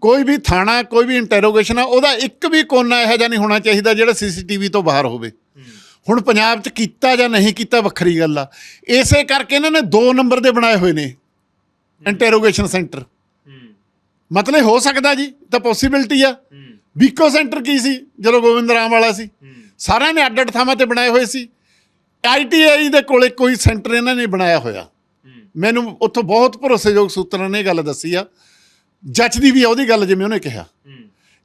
ਕੋਈ ਵੀ ਥਾਣਾ ਕੋਈ ਵੀ ਇੰਟਰੋਗੇਸ਼ਨ ਆ ਉਹਦਾ ਇੱਕ ਵੀ ਕੋਨਾ ਇਹੋ ਜਿਹਾ ਨਹੀਂ ਹੋਣਾ ਚਾਹੀਦਾ ਜਿਹੜਾ ਸੀਸੀਟੀਵੀ ਤੋਂ ਬਾਹਰ ਹੋਵੇ। ਹੁਣ ਪੰਜਾਬ 'ਚ ਕੀਤਾ ਜਾਂ ਨਹੀਂ ਕੀਤਾ ਵੱਖਰੀ ਗੱਲ ਆ। ਇਸੇ ਕਰਕੇ ਇਹਨਾਂ ਨੇ ਦੋ ਨੰਬਰ ਦੇ ਬਣਾਏ ਹੋਏ ਨੇ। ਇੰਟਰੋਗੇਸ਼ਨ ਸੈਂਟਰ ਮਤਲਬ ਹੋ ਸਕਦਾ ਜੀ ਤਾਂ ਪੋਸਿਬਿਲਿਟੀ ਆ। ਬੀਕੋ ਸੈਂਟਰ ਕੀ ਸੀ? ਜਦੋਂ ਗੋਬਿੰਦ ਰਾਮ ਵਾਲਾ ਸੀ। ਸਾਰਿਆਂ ਨੇ ਅੱਡ ਅੱਡ ਥਾਵਾਂ ਤੇ ਬਣਾਏ ਹੋਏ ਸੀ। ਆਈਟੀਆਈ ਦੇ ਕੋਲੇ ਕੋਈ ਸੈਂਟਰ ਇਹਨਾਂ ਨੇ ਬਣਾਇਆ ਹੋਇਆ। ਮੈਨੂੰ ਉੱਥੋਂ ਬਹੁਤ ਭਰੋਸੇਯੋਗ ਸੂਤਰਾਂ ਨੇ ਇਹ ਗੱਲ ਦੱਸੀ ਆ। ਜੱਜਦੀ ਵੀ ਆ ਉਹਦੀ ਗੱਲ ਜਿਵੇਂ ਉਹਨੇ ਕਿਹਾ।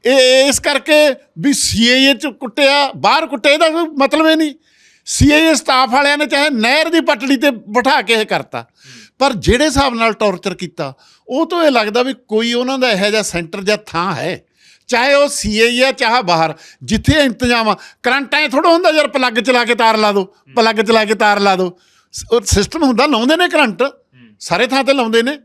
ਇਹ ਇਸ ਕਰਕੇ ਵੀ ਸੀਏਏ ਚ ਕੁੱਟਿਆ ਬਾਹਰ ਕੁੱਟੇ ਇਹਦਾ ਕੋਈ ਮਤਲਬ ਇਹ ਨਹੀਂ। ਸੀਏਏ ਸਟਾਫ ਵਾਲਿਆਂ ਨੇ ਚਾਹੇ ਨਹਿਰ ਦੀ ਪਟੜੀ ਤੇ ਬਿਠਾ ਕੇ ਇਹ ਕਰਤਾ। ਪਰ ਜਿਹੜੇ ਹਿਸਾਬ ਨਾਲ ਟੌਰਚਰ ਕੀਤਾ ਉਹ ਤੋਂ ਇਹ ਲੱਗਦਾ ਵੀ ਕੋਈ ਉਹਨਾਂ ਦਾ ਇਹੋ ਜਿਹਾ ਸੈਂਟਰ ਜਾਂ ਥਾਂ ਹੈ। ਚਾਹੇ ਉਹ ਸੀਏਏ ਆ ਚਾਹੇ ਬਾਹਰ ਜਿੱਥੇ ਇੰਤਜ਼ਾਮ ਕਰੰਟ ਐ ਥੋੜਾ ਹੁੰਦਾ ਯਾਰ ਪਲੱਗ ਚਲਾ ਕੇ ਤਾਰ ਲਾ ਦੋ ਪਲੱਗ ਚਲਾ ਕੇ ਤਾਰ ਲਾ ਦੋ। ਉਹ ਸਿਸਟਮ ਹੁੰਦਾ ਲਾਉਂਦੇ ਨੇ ਕਰੰਟ ਸਾਰੇ ਥਾਂ ਤੇ ਲਾਉਂਦੇ ਨੇ।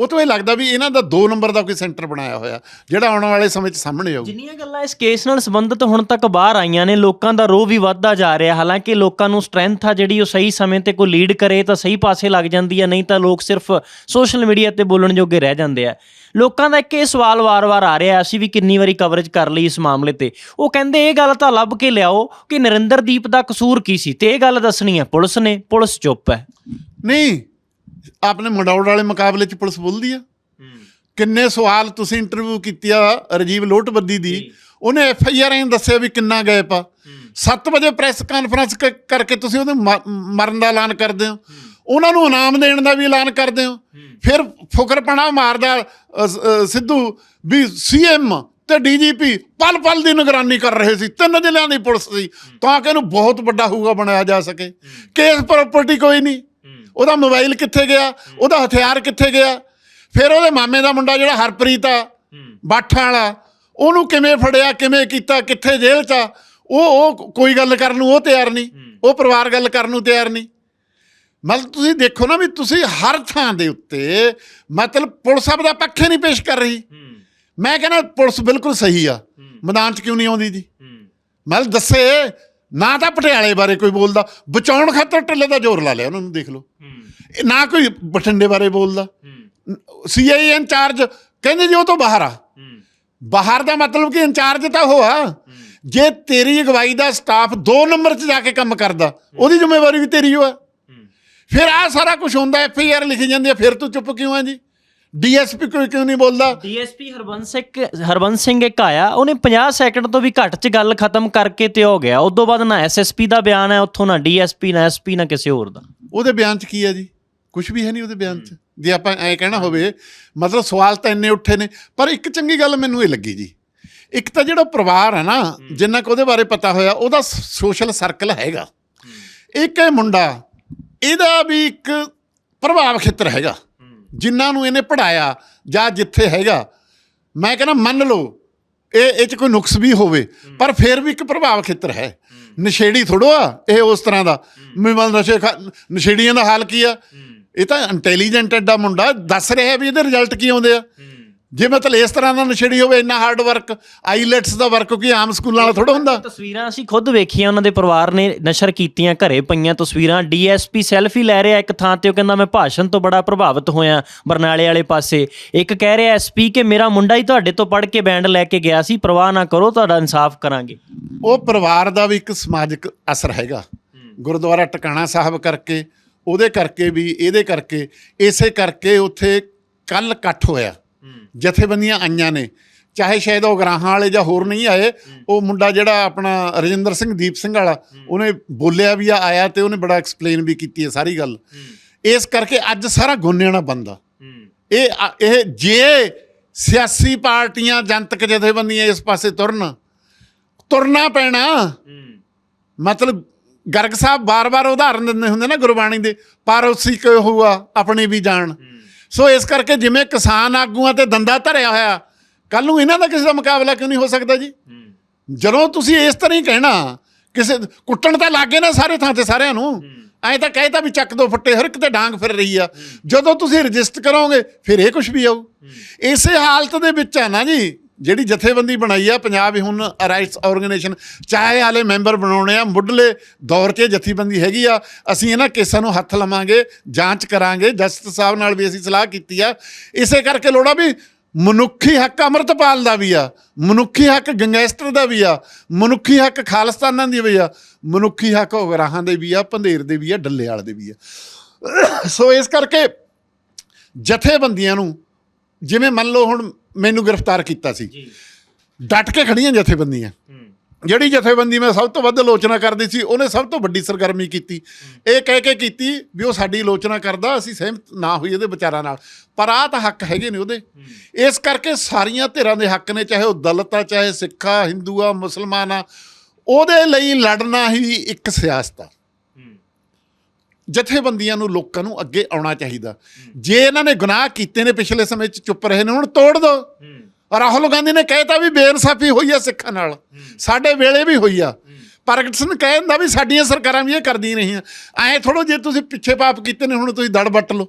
ਉਹ ਤੋਂ ਇਹ ਲੱਗਦਾ ਵੀ ਇਹਨਾਂ ਦਾ 2 ਨੰਬਰ ਦਾ ਕੋਈ ਸੈਂਟਰ ਬਣਾਇਆ ਹੋਇਆ ਜਿਹੜਾ ਆਉਣ ਵਾਲੇ ਸਮੇਂ 'ਚ ਸਾਹਮਣੇ ਆਊ ਜਿੰਨੀਆਂ ਗੱਲਾਂ ਇਸ ਕੇਸ ਨਾਲ ਸੰਬੰਧਿਤ ਹੁਣ ਤੱਕ ਬਾਹਰ ਆਈਆਂ ਨੇ ਲੋਕਾਂ ਦਾ ਰੋਹ ਵੀ ਵੱਧਦਾ ਜਾ ਰਿਹਾ ਹਾਲਾਂਕਿ ਲੋਕਾਂ ਨੂੰ ਸਟਰੈਂਥ ਆ ਜਿਹੜੀ ਉਹ ਸਹੀ ਸਮੇਂ ਤੇ ਕੋਈ ਲੀਡ ਕਰੇ ਤਾਂ ਸਹੀ ਪਾਸੇ ਲੱਗ ਜਾਂਦੀ ਹੈ ਨਹੀਂ ਤਾਂ ਲੋਕ ਸਿਰਫ ਸੋਸ਼ਲ ਮੀਡੀਆ ਤੇ ਬੋਲਣ ਜੋਗੇ ਰਹਿ ਜਾਂਦੇ ਆ। ਲੋਕਾਂ ਦਾ ਇੱਕ ਇਹ ਸਵਾਲ ਵਾਰ-ਵਾਰ ਆ ਰਿਹਾ ਅਸੀਂ ਵੀ ਕਿੰਨੀ ਵਾਰੀ ਕਵਰੇਜ ਕਰ ਲਈ ਇਸ ਮਾਮਲੇ ਤੇ। ਉਹ ਕਹਿੰਦੇ ਇਹ ਗੱਲ ਤਾਂ ਲੱਭ ਕੇ ਲਿਆਓ ਕਿ ਨਰਿੰਦਰਦੀਪ ਦਾ ਕਸੂਰ ਕੀ ਸੀ? ਤੇ ਇਹ ਗੱਲ ਦੱਸਣੀ ਹੈ ਪੁਲਿਸ ਨੇ ਪੁਲਿਸ ਚੁੱਪ ਹੈ। ਨਹੀਂ ਆਪਣੇ ਮੰਡੌੜ ਵਾਲੇ ਮੁਕਾਬਲੇ 'ਚ ਪੁਲਿਸ ਬੋਲਦੀ ਆ। ਕਿੰਨੇ ਸਵਾਲ ਤੁਸੀਂ ਇੰਟਰਵਿਊ ਕੀਤੀ ਆ ਰਾਜੀਵ ਲੋਟਬੱਦੀ ਦੀ। ਉਹਨੇ ਐਫ ਆਈ ਆਰ ਐਂ ਦੱਸਿਆ ਵੀ ਕਿੰਨਾ ਗਏ ਪਾ 7 ਵਜੇ ਪ੍ਰੈਸ ਕਾਨਫਰੰਸ ਕਰਕੇ ਤੁਸੀਂ ਉਹਦੇ ਮਰਨ ਦਾ ਐਲਾਨ ਕਰਦੇ ਹੋ। ਉਹਨਾਂ ਨੂੰ ਇਨਾਮ ਦੇਣ ਦਾ ਵੀ ਐਲਾਨ ਕਰਦੇ ਹੋ। ਫਿਰ ਫੁਕਰਪਣਾ ਮਾਰਦਾ ਸ- ਸਿੱਧੂ ਵੀ ਸੀਐਮ ਤੇ ਡੀਜੀਪੀ ਪਲ ਪਲ ਦੀ ਨਿਗਰਾਨੀ ਕਰ ਰਹੇ ਸੀ। ਤਿੰਨ ਜ਼ਿਲ੍ਹਿਆਂ ਦੀ ਪੁਲਿਸ ਸੀ। ਤਾਂ ਕਿ ਇਹਨੂੰ ਬਹੁਤ ਵੱਡਾ ਹੋਊਗਾ ਬਣਾਇਆ ਜਾ ਸਕੇ। ਕੇਸ ਪ੍ਰਾਪਰਟੀ ਕੋਈ ਨਹੀਂ। ਉਹਦਾ ਮੋਬਾਈਲ ਕਿੱਥੇ ਗਿਆ? ਉਹਦਾ ਹਥਿਆਰ ਕਿੱਥੇ ਗਿਆ? ਫਿਰ ਉਹਦੇ ਮਾਮੇ ਦਾ ਮੁੰਡਾ ਜਿਹੜਾ ਹਰਪ੍ਰੀਤ ਆ ਬਾਠਾਂ ਵਾਲਾ ਉਹਨੂੰ ਕਿਵੇਂ ਫੜਿਆ ਕਿਵੇਂ ਕੀਤਾ ਕਿੱਥੇ ਜੇਲ੍ਹ 'ਚ ਉਹ ਉਹ ਕੋਈ ਗੱਲ ਕਰਨ ਨੂੰ ਉਹ ਤਿਆਰ ਨਹੀਂ। ਉਹ ਪਰਿਵਾਰ ਗੱਲ ਕਰਨ ਨੂੰ ਤਿਆਰ ਨਹੀਂ। ਮਤਲਬ ਤੁਸੀਂ ਦੇਖੋ ਨਾ ਵੀ ਤੁਸੀਂ ਹਰ ਥਾਂ ਦੇ ਉੱਤੇ ਮਤਲਬ ਪੁਲਿਸ ਆਪ ਦਾ ਪੱਖ ਨਹੀਂ ਪੇਸ਼ ਕਰ ਰਹੀ। ਮੈਂ ਕਹਿੰਦਾ ਪੁਲਿਸ ਬਿਲਕੁਲ ਸਹੀ ਆ। ਮੈਦਾਨ 'ਚ ਕਿਉਂ ਨਹੀਂ ਆਉਂਦੀ ਜੀ? ਮਤਲਬ ਦੱਸੇ ਨਾ ਤਾਂ ਪਟਿਆਲੇ ਬਾਰੇ ਕੋਈ ਬੋਲਦਾ ਬਚਾਉਣ ਖਾਤਰ ਢਿੱਲੇ ਦਾ ਜ਼ੋਰ ਲਾ ਲਿਆ ਉਹਨਾਂ ਨੂੰ ਦੇਖ ਲਓ। ਨਾ ਕੋਈ ਬਠਿੰਡੇ ਬਾਰੇ ਬੋਲਦਾ। ਸੀਆਈ ਇੰਚਾਰਜ ਕਹਿੰਦੇ ਜੀ ਉਹ ਤੋਂ ਬਾਹਰ ਆ। ਬਾਹਰ ਦਾ ਮਤਲਬ ਕਿ ਇੰਚਾਰਜ ਤਾਂ ਉਹ ਆ। ਜੇ ਤੇਰੀ ਅਗਵਾਈ ਦਾ ਸਟਾਫ 2 ਨੰਬਰ 'ਚ ਜਾ ਕੇ ਕੰਮ ਕਰਦਾ ਉਹਦੀ ਜ਼ਿੰਮੇਵਾਰੀ ਵੀ ਤੇਰੀ ਓ ਆ। ਫਿਰ ਆ ਸਾਰਾ ਕੁਝ ਹੁੰਦਾ ਐਫ ਆਈ ਆਰ ਲਿਖੀ ਜਾਂਦੀ ਆ ਫਿਰ ਤੂੰ ਚੁੱਪ ਕਿਉਂ ਆ ਜੀ? ਡੀਐਸਪੀ ਕੋਈ ਕਿਉਂ ਨਹੀਂ ਬੋਲਦਾ? ਡੀਐਸਪੀ ਹਰਬੰਸ ਇੱਕ ਹਰਬੰਸ ਸਿੰਘ ਇੱਕ ਆਇਆ ਉਹਨੇ 50 ਸੈਕਿੰਡ ਤੋਂ ਵੀ ਘੱਟ 'ਚ ਗੱਲ ਖਤਮ ਕਰਕੇ ਤੇ ਹੋ ਗਿਆ। ਉਸ ਤੋਂ ਬਾਅਦ ਨਾ ਐਸਐਸਪੀ ਦਾ ਬਿਆਨ ਹੈ ਉੱਥੋਂ ਨਾ ਡੀਐਸਪੀ ਨਾ ਐਸਪੀ ਨਾ ਕਿਸੇ ਹੋਰ ਦਾ। ਉਹਦੇ ਬਿਆਨ 'ਚ ਕੀ ਹੈ ਜੀ? ਕੁਝ ਵੀ ਹੈ ਨਹੀਂ ਉਹਦੇ ਬਿਆਨ 'ਚ। ਜੇ ਆਪਾਂ ਐ ਕਹਿਣਾ ਹੋਵੇ ਮਤਲਬ ਸਵਾਲ ਤਾਂ ਇੰਨੇ ਉੱਠੇ ਨੇ ਪਰ ਇੱਕ ਚੰਗੀ ਗੱਲ ਮੈਨੂੰ ਇਹ ਲੱਗੀ ਜੀ। ਇੱਕ ਤਾਂ ਜਿਹੜਾ ਪਰਿਵਾਰ ਹੈ ਨਾ ਜਿੰਨਾ ਕੁ ਉਹਦੇ ਬਾਰੇ ਪਤਾ ਹੋਇਆ ਉਹਦਾ ਸੋਸ਼ਲ ਸਰਕਲ ਹੈਗਾ। ਇੱਕ ਇਹ ਮੁੰਡਾ ਇਹਦਾ ਵੀ ਇੱਕ ਪ੍ਰਭਾਵ ਖੇਤਰ ਹੈਗਾ। ਜਿਨ੍ਹਾਂ ਨੂੰ ਇਹਨੇ ਪੜਾਇਆ ਜਾਂ ਜਿੱਥੇ ਹੈਗਾ ਮੈਂ ਕਹਿੰਦਾ ਮੰਨ ਲਓ ਇਹ ਇਹ ਚ ਕੋਈ ਨੁਕਸ ਵੀ ਹੋਵੇ ਪਰ ਫਿਰ ਵੀ ਇੱਕ ਪ੍ਰਭਾਵ ਖੇਤਰ ਹੈ। ਨਸ਼ੇੜੀ ਥੋੜੋ ਆ ਇਹ ਉਸ ਤਰ੍ਹਾਂ ਦਾ। ਮਿਮਲ ਨਸ਼ੇ ਨਸ਼ੇੜੀਆਂ ਦਾ ਹਾਲ ਕੀ ਆ? ਇਹ ਤਾਂ ਇੰਟੈਲੀਜੈਂਟ ਐਡਾ ਮੁੰਡਾ ਦੱਸ ਰਿਹਾ ਵੀ ਇਹਦੇ ਰਿਜ਼ਲਟ ਕੀ ਆਉਂਦੇ ਆ। ਜੇ ਮਤਲਬ ਇਸ ਤਰ੍ਹਾਂ ਦਾ ਨਸ਼ੇੜੀ ਹੋਵੇ ਇੰਨਾ ਹਾਰਡ ਵਰਕ ਆਈਲੈਟਸ ਦਾ ਵਰਕ ਕੋਈ ਆਮ ਸਕੂਲਾਂ ਵਾਲਾ ਥੋੜਾ ਹੁੰਦਾ? ਤਸਵੀਰਾਂ ਅਸੀਂ ਖੁਦ ਵੇਖੀਆਂ ਉਹਨਾਂ ਦੇ ਪਰਿਵਾਰ ਨੇ ਨਸ਼ਰ ਕੀਤੀਆਂ ਘਰੇ ਪਈਆਂ ਤਸਵੀਰਾਂ। ਡੀਐਸਪੀ ਸੈਲਫੀ ਲੈ ਰਿਹਾ ਇੱਕ ਥਾਂ ਤੇ ਉਹ ਕਹਿੰਦਾ ਮੈਂ ਭਾਸ਼ਣ ਤੋਂ ਬੜਾ ਪ੍ਰਭਾਵਿਤ ਹੋਇਆ ਬਰਨਾਲੇ ਵਾਲੇ ਪਾਸੇ। ਇੱਕ ਕਹਿ ਰਿਹਾ ਐਸਪੀ ਕਿ ਮੇਰਾ ਮੁੰਡਾ ਹੀ ਤੁਹਾਡੇ ਤੋਂ ਪੜ੍ਹ ਕੇ ਬੈਂਡ ਲੈ ਕੇ ਗਿਆ ਸੀ ਪ੍ਰਵਾਹ ਨਾ ਕਰੋ ਤੁਹਾਡਾ ਇਨਸਾਫ ਕਰਾਂਗੇ। ਉਹ ਪਰਿਵਾਰ ਦਾ ਵੀ ਇੱਕ ਸਮਾਜਿਕ ਅਸਰ ਹੈਗਾ। ਗੁਰਦੁਆਰਾ ਟਿਕਾਣਾ ਸਾਹਿਬ ਕਰਕੇ ਉਹਦੇ ਕਰਕੇ ਵੀ ਇਹਦੇ ਕਰਕੇ ਇਸੇ ਕਰਕੇ ਉੱਥੇ ਕੱਲ ਇਕੱਠ ਹੋਇਆ। ਜਥੇਬੰਦੀਆਂ ਆਈਆਂ ਨੇ। ਚਾਹੇ ਸ਼ਾਇਦ ਉਹ ਗਰਾਹਾਂ ਵਾਲੇ ਜਾਂ ਹੋਰ ਨਹੀਂ ਆਏ, ਉਹ ਮੁੰਡਾ ਜਿਹੜਾ ਆਪਣਾ ਰਜਿੰਦਰ ਸਿੰਘ, ਦੀਪ ਸਿੰਘ ਵਾਲਾ, ਉਹਨੇ ਬੋਲਿਆ ਵੀ ਆ, ਆਇਆ ਤੇ ਉਹਨੇ ਬੜਾ ਐਕਸਪਲੇਨ ਵੀ ਕੀਤੀ ਹੈ ਸਾਰੀ ਗੱਲ। ਇਸ ਕਰਕੇ ਅੱਜ ਸਾਰਾ ਗੋਨਿਆਣਾ ਬੰਦਾ ਇਹ ਇਹ ਜੇ ਸਿਆਸੀ ਪਾਰਟੀਆਂ ਜਨਤਕ ਜਥੇਬੰਦੀਆਂ ਇਸ ਪਾਸੇ ਤੁਰਨ, ਤੁਰਨਾ ਪੈਣਾ। ਮਤਲਬ ਗਰਗ ਸਾਹਿਬ ਬਾਰ-ਬਾਰ ਉਦਾਹਰਨ ਦਿੰਦੇ ਹੁੰਦੇ ਨਾ ਗੁਰਬਾਣੀ ਦੇ ਪਰ ਉਸੀ ਕੋ ਹੁਆ ਆਪਣੀ ਵੀ ਜਾਣ। ਸੋ ਇਸ ਕਰਕੇ ਜਿਵੇਂ ਕਿਸਾਨ ਆਗੂਆਂ ਤੇ ਦੰਦਾ ਧਰਿਆ ਹੋਇਆ ਕੱਲ ਨੂੰ ਇਹਨਾਂ ਦਾ ਕਿਸੇ ਦਾ ਮੁਕਾਬਲਾ ਕਿਉਂ ਨਹੀਂ ਹੋ ਸਕਦਾ ਜੀ? ਜਦੋਂ ਤੁਸੀਂ ਇਸ ਤਰ੍ਹਾਂ ਹੀ ਕਹਿਣਾ ਕਿਸੇ ਕੁੱਟਣ ਤਾਂ ਲੱਗੇ ਨਾ ਸਾਰੇ ਥਾਂ ਤੇ ਸਾਰਿਆਂ ਨੂੰ ਐਂ ਤਾਂ ਕਹਿਤਾ ਵੀ ਚੱਕ ਦੋ ਫੱਟੇ ਹਰ ਇੱਕ ਤੇ ਡਾਂਗ ਫਿਰ ਰਹੀ ਆ। ਜਦੋਂ ਤੁਸੀਂ ਰਜਿਸਟ ਕਰੋਗੇ ਫਿਰ ਇਹ ਕੁਝ ਵੀ ਆਊ। ਇਸੇ ਹਾਲਤ ਦੇ ਵਿੱਚ ਆ ਨਾ ਜੀ ਜਿਹੜੀ ਜਥੇਬੰਦੀ ਬਣਾਈ ਆ, ਪੰਜਾਬ ਹੁਣ ਰਾਈਟਸ ਆਰਗੇਨਾਈਜੇਸ਼ਨ ਚਾਹੇ ਵਾਲੇ ਮੈਂਬਰ ਬਣਾਉਣੇ ਆ, ਮੁੱਢਲੇ ਦੌਰ 'ਚ ਇਹ ਜਥੇਬੰਦੀ ਹੈਗੀ ਆ, ਅਸੀਂ ਇਹਨਾਂ ਕੇਸਾਂ ਨੂੰ ਹੱਥ ਲਵਾਂਗੇ, ਜਾਂਚ ਕਰਾਂਗੇ, ਜਸਟਿਸ ਸਾਹਿਬ ਨਾਲ ਵੀ ਅਸੀਂ ਸਲਾਹ ਕੀਤੀ ਆ। ਇਸੇ ਕਰਕੇ ਲੋੜਾ ਵੀ ਮਨੁੱਖੀ ਹੱਕ ਅੰਮ੍ਰਿਤਪਾਲ ਦਾ ਵੀ ਆ, ਮਨੁੱਖੀ ਹੱਕ ਗੰਗੈਸਟਰ ਦਾ ਵੀ ਆ, ਮਨੁੱਖੀ ਹੱਕ ਖਾਲਸਤਾਨਾਂ ਦੀ ਵੀ ਆ, ਮਨੁੱਖੀ ਹੱਕ ਉਗਰਾਹਾਂ ਦੇ ਵੀ ਆ ਪੰਧੇਰ ਦੇ ਵੀ ਆ ਡੱਲੇ ਵਾਲੇ ਦੇ ਵੀ ਆ। ਸੋ ਇਸ ਕਰਕੇ ਜਥੇਬੰਦੀਆਂ ਨੂੰ, ਜਿਵੇਂ ਮੰਨ ਲਓ ਹੁਣ ਮੈਨੂੰ ਗ੍ਰਿਫਤਾਰ ਕੀਤਾ ਸੀ। ਜੀ। ਡਟ ਕੇ ਖੜੀਆਂ ਜਥੇਬੰਦੀਆਂ। ਜਿਹੜੀ ਜਥੇਬੰਦੀ ਮੈਂ ਸਭ ਤੋਂ ਵੱਧ ਆਲੋਚਨਾ ਕਰਦੀ ਸੀ ਉਹਨੇ ਸਭ ਤੋਂ ਵੱਡੀ ਸਰਗਰਮੀ ਕੀਤੀ। ਇਹ ਕਹਿ ਕੇ ਕੀਤੀ ਵੀ ਉਹ ਸਾਡੀ ਆਲੋਚਨਾ ਕਰਦਾ ਅਸੀਂ ਸਹਿਮਤ ਨਾ ਹੋਈ ਇਹਦੇ ਵਿਚਾਰਾਂ ਨਾਲ। ਪਰ ਆਹ ਤਾਂ ਹੱਕ ਹੈਗੇ ਨੇ ਉਹਦੇ। ਇਸ ਕਰਕੇ ਸਾਰੀਆਂ ਧਿਰਾਂ ਦੇ ਹੱਕ ਨੇ ਚਾਹੇ ਉਹ ਦਲਿਤ ਆ ਚਾਹੇ ਸਿੱਖ ਆ ਹਿੰਦੂ ਆ ਮੁਸਲਮਾਨ ਆ ਉਹਦੇ ਲਈ ਲੜਨਾ ਹੀ ਇੱਕ ਸਿਆਸਤ ਆ। ਜਥੇਬੰਦੀਆਂ ਨੂੰ ਲੋਕਾਂ ਨੂੰ ਅੱਗੇ ਆਉਣਾ ਚਾਹੀਦਾ। ਜੇ ਇਹਨਾਂ ਨੇ ਗੁਨਾਹ ਕੀਤੇ ਨੇ ਪਿਛਲੇ ਸਮੇਂ 'ਚ ਚੁੱਪ ਰਹੇ ਨੇ ਹੁਣ ਤੋੜ ਦਿਓ ਰਾਹੁਲ ਗਾਂਧੀ ਨੇ ਕਹਿਤਾ ਵੀ ਬੇਇਨਸਾਫੀ ਹੋਈ ਆ ਸਿੱਖਾਂ ਨਾਲ। ਸਾਡੇ ਵੇਲੇ ਵੀ ਹੋਈ ਆ। ਪ੍ਰਗਟ ਸਿੰਘ ਕਹਿੰਦਾ ਵੀ ਸਾਡੀਆਂ ਸਰਕਾਰਾਂ ਵੀ ਇਹ ਕਰਦੀਆਂ ਰਹੀਆਂ। ਐਂ ਥੋੜੋ ਜੇ ਤੁਸੀਂ ਪਿੱਛੇ ਪਾਪ ਕੀਤੇ ਨੇ ਹੁਣ ਤੁਸੀਂ ਦੜ ਵੱਟ ਲਓ।